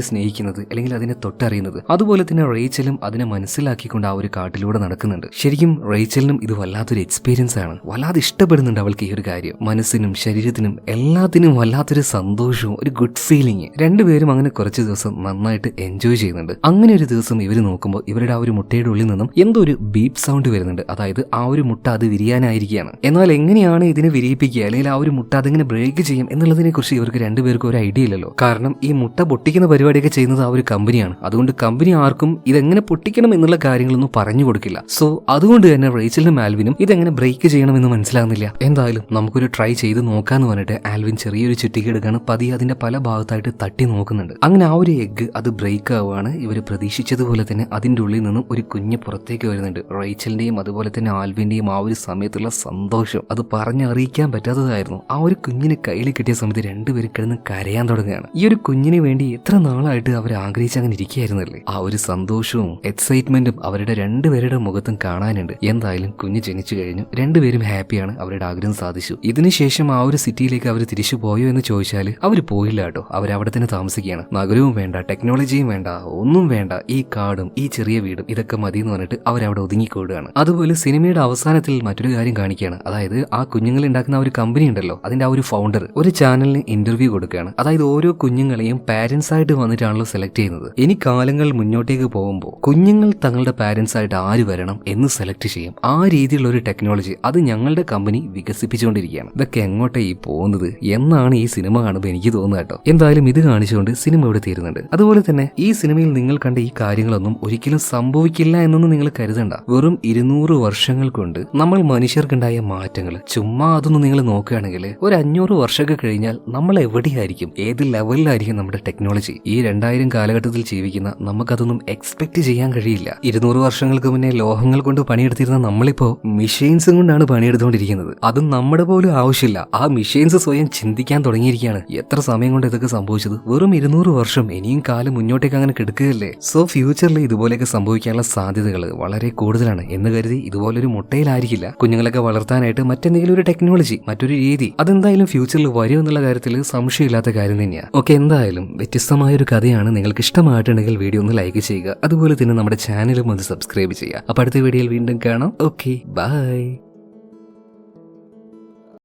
സ്നേഹിക്കുന്നത് അല്ലെങ്കിൽ അതിനെ തൊട്ടറിയുന്നത് അതുപോലെ തന്നെ റേച്ചലും അതിനെ മനസ്സിലാക്കിക്കൊണ്ട് ആ ഒരു കാട്ടിലൂടെ നടക്കുന്നുണ്ട്. ശരിക്കും റേച്ചലിനും ഇത് വല്ലാത്തൊരു എക്സ്പീരിയൻസ് ആണ്. വല്ലാതെ ഇഷ്ടപ്പെടുന്നുണ്ട് അവൾക്ക് ഈ ഒരു കാര്യം. മനസ്സിനും ശരീരത്തിനും എല്ലാത്തിനും വല്ലാത്തൊരു സന്തോഷവും ഒരു ഗുഡ് ഫീലിംഗ് രണ്ടുപേരും അങ്ങനെ കുറച്ച് ദിവസം നന്നായിട്ട് എൻജോയ് ചെയ്യുന്നുണ്ട്. അങ്ങനെ ഒരു ദിവസം ഇവർ നോക്കുമ്പോൾ ഇവരുടെ ആ ഒരു മുട്ടയുടെ ഉള്ളിൽ നിന്നും എന്തോ ഒരു ബീപ്പ് സൗണ്ട് വരുന്നുണ്ട്. അതായത് ആ ഒരു മുട്ട അത് വിരിയാനായിരിക്കുകയാണ്. എന്നാൽ എങ്ങനെയാണ് ഇതിനെ വിരിയിപ്പിക്കുക? അല്ലെങ്കിൽ ആ ഒരു മുട്ട അതിങ്ങനെ ബ്രേക്ക് ചെയ്യും എന്നുള്ളതിനെ കുറിച്ച് ഇവർക്ക് രണ്ടുപേർക്കും ഒരു ഐഡിയ ഇല്ലല്ലോ. കാരണം ഈ മുട്ട പൊട്ടിക്കുന്ന പരിപാടിയൊക്കെ ചെയ്യുന്നത് ആ ഒരു കമ്പനിയാണ് അതുകൊണ്ട് കമ്പനി ആർക്കും ഇതെങ്ങനെ പൊട്ടിക്കണം എന്നുള്ള കാര്യങ്ങളൊന്നും പറഞ്ഞു കൊടുക്കില്ല. സോ അതുകൊണ്ട് തന്നെ റേച്ചലിനും ആൽവിനും ഇതെങ്ങനെ ബ്രേക്ക് ചെയ്യണം എന്ന് മനസ്സിലാകുന്നില്ല എന്തായാലും നമുക്കൊരു ട്രൈ ചെയ്ത് നോക്കാന്ന് പറഞ്ഞിട്ട് ആൽവിൻ ചെറിയൊരു ചിട്ടിക്ക് എടുക്കാണ് പതിയെ അതിന്റെ പല ഭാഗത്തായിട്ട് തട്ടി നോക്കുന്നുണ്ട്. അങ്ങനെ ആ ഒരു എഗ്ഗ് അത് ബ്രേക്ക് ആവുകയാണ്. ഇവർ പ്രതീക്ഷിച്ചതുപോലെ തന്നെ അതിന്റെ ഉള്ളിൽ നിന്നും ഒരു കുഞ്ഞ് പുറത്തേക്ക് വരുന്നുണ്ട്. റേച്ചലിന്റെയും അതുപോലെ തന്നെ ആൽവിന്റെയും ആ ഒരു സമയത്തുള്ള സന്തോഷം അത് പറഞ്ഞറിയിക്കാൻ പറ്റാത്തതായിരുന്നു. ആ ഒരു കുഞ്ഞിനെ കയ്യിൽ കിട്ടിയ സമയത്ത് രണ്ടുപേരും കിടന്ന് കരയാൻ തുടങ്ങുകയാണ്. ഈ ഒരു കുഞ്ഞിന് വേണ്ടി എത്ര നാളായിട്ട് അവർ ആഗ്രഹിച്ച് അങ്ങനെ ഇരിക്കുകയായിരുന്നല്ലേ ആ ഒരു സന്തോഷവും എക്സൈറ്റ്മെന്റും അവരുടെ രണ്ടുപേരുടെ മുഖത്തും കാണാനുണ്ട്. എന്തായാലും കുഞ്ഞ് ജനിച്ചു കഴിഞ്ഞു. രണ്ടുപേരും ഹാപ്പിയാണ് അവരുടെ ആഗ്രഹം സാധിച്ചു. ഇതിനുശേഷം ആ ഒരു സിറ്റിയിലേക്ക് അവർ തിരിച്ചു പോയോ എന്ന് ചോദിച്ചാൽ അവർ പോയില്ല കേട്ടോ. അവിടെ തന്നെ താമസിക്കുകയാണ്. നഗരവും വേണ്ട ടെക്നോളജിയും വേണ്ട ഒന്നും വേണ്ട. ഈ കാടും ഈ ചെറിയ വീടും ഇതൊക്കെ മതി എന്ന് പറഞ്ഞിട്ട് അവരവിടെ ഒതുങ്ങിക്കൂടുകയാണ്. അതുപോലെ സിനിമയുടെ അവസാനത്തിൽ മറ്റൊരു കാര്യം കാണിക്കുകയാണ്. അതായത് ആ കുഞ്ഞുങ്ങൾ ഉണ്ടാക്കുന്ന ഒരു കമ്പനി ഉണ്ടല്ലോ. അതിന്റെ ആ ഒരു ഫൗണ്ടർ ഒരു ചാനലിന് ഇന്റർവ്യൂ കൊടുക്കുകയാണ്. അതായത് ഓരോ കുഞ്ഞുങ്ങളെയും പാരന്റ്സ് ആയിട്ട് വന്നിട്ടാണല്ലോ സെലക്ട് ചെയ്യുന്നത്. ഇനി കാലങ്ങൾ മുന്നോട്ടേക്ക് പോകുമ്പോൾ കുഞ്ഞുങ്ങൾ തങ്ങളുടെ പാരന്റ്സ് ആയിട്ട് ആര് വരണം എന്ന് സെലക്ട് ചെയ്യും. ആ രീതിയിലുള്ള ഒരു ടെക്നോളജി അത് ഞങ്ങളുടെ കമ്പനി വികസിപ്പിച്ചുകൊണ്ടിരിക്കുകയാണ്. ഇതൊക്കെ എങ്ങോട്ടേ ഈ പോകുന്നത്? എന്നാണ് ഈ സിനിമ കാണുമ്പോൾ എനിക്ക് തോന്നുന്നത് കേട്ടോ. എന്തായാലും ഇത് കാണിച്ചുകൊണ്ട് സിനിമ ഇവിടെ തീരുന്നുണ്ട്. അതുപോലെ തന്നെ ഈ സിനിമയിൽ നിങ്ങൾ കണ്ട ഈ കാര്യങ്ങളൊന്നും ഒരിക്കലും സംഭവിക്കില്ല എന്നൊന്നും നിങ്ങൾ കരുതണ്ട. വെറും ഇരുന്നൂറ് വർഷങ്ങൾ കൊണ്ട് നമ്മൾ മനുഷ്യർക്കുണ്ടായ മാറ്റങ്ങൾ ചുമ്മാ അതൊന്നും നിങ്ങൾ നോക്കുകയാണെങ്കിൽ ഒരു അഞ്ഞൂറ് വർഷമൊക്കെ കഴിഞ്ഞാൽ നമ്മൾ എവിടെയായിരിക്കും? ഏത് ലെവലിലായിരിക്കും നമ്മുടെ ടെക്നോളജി? ഈ രണ്ടായിരം കാലഘട്ടത്തിൽ ജീവിക്കുന്ന നമുക്കതൊന്നും എക്സ്പെക്ട് ചെയ്യാൻ കഴിയില്ല. ഇരുന്നൂറ് വർഷങ്ങൾക്ക് മുന്നേ ലോഹങ്ങൾ കൊണ്ട് പണിയെടുത്തിരുന്ന നമ്മളിപ്പോ മിഷീൻസും കൊണ്ടാണ് പണിയെടുത്തുകൊണ്ടിരിക്കുന്നത്. അതും നമ്മുടെ പോലും ആവശ്യമില്ല. ആ മിഷീൻസ് സ്വയം ചിന്തിക്കാൻ തുടങ്ങിയിരിക്കുകയാണ്. എത്ര സമയം കൊണ്ട് ഇതൊക്കെ സംഭവിച്ചത്? വെറും ഇരുന്നൂറ് വർഷം. ഇനിയും കാലം മുന്നോട്ടേക്ക് അങ്ങനെ കിടക്കുകയല്ലേ? സോ ഫ്യൂച്ചറിൽ ഇതുപോലെയൊക്കെ സംഭവിക്കാനുള്ള സാധ്യതകൾ വളരെ കൂടുതലാണ്. എന്ന് കരുതി ഇതുപോലൊരു മുട്ടയിലായിരിക്കില്ല. കുഞ്ഞുങ്ങളൊക്കെ വളർത്താനായിട്ട് മറ്റെന്തെങ്കിലും ഒരു ടെക്നോളജി മറ്റൊരു രീതി അതെന്തായാലും ഫ്യൂച്ചറിൽ വരും എന്നുള്ള കാര്യത്തിൽ സംശയമില്ലാത്ത കാര്യം തന്നെയാണ് ഓക്കെ എന്തായാലും വ്യത്യസ്തമായ ഒരു കഥയാണ് നിങ്ങൾക്ക് ഇഷ്ടമായിട്ടുണ്ടെങ്കിൽ വീഡിയോ ഒന്ന് ലൈക്ക് ചെയ്യുക. അതുപോലെ തന്നെ നമ്മുടെ ചാനലും ഒന്ന് സബ്സ്ക്രൈബ് ചെയ്യുക. അപ്പോൾ അടുത്ത വീഡിയോയിൽ വീണ്ടും കാണാം. Okay bye.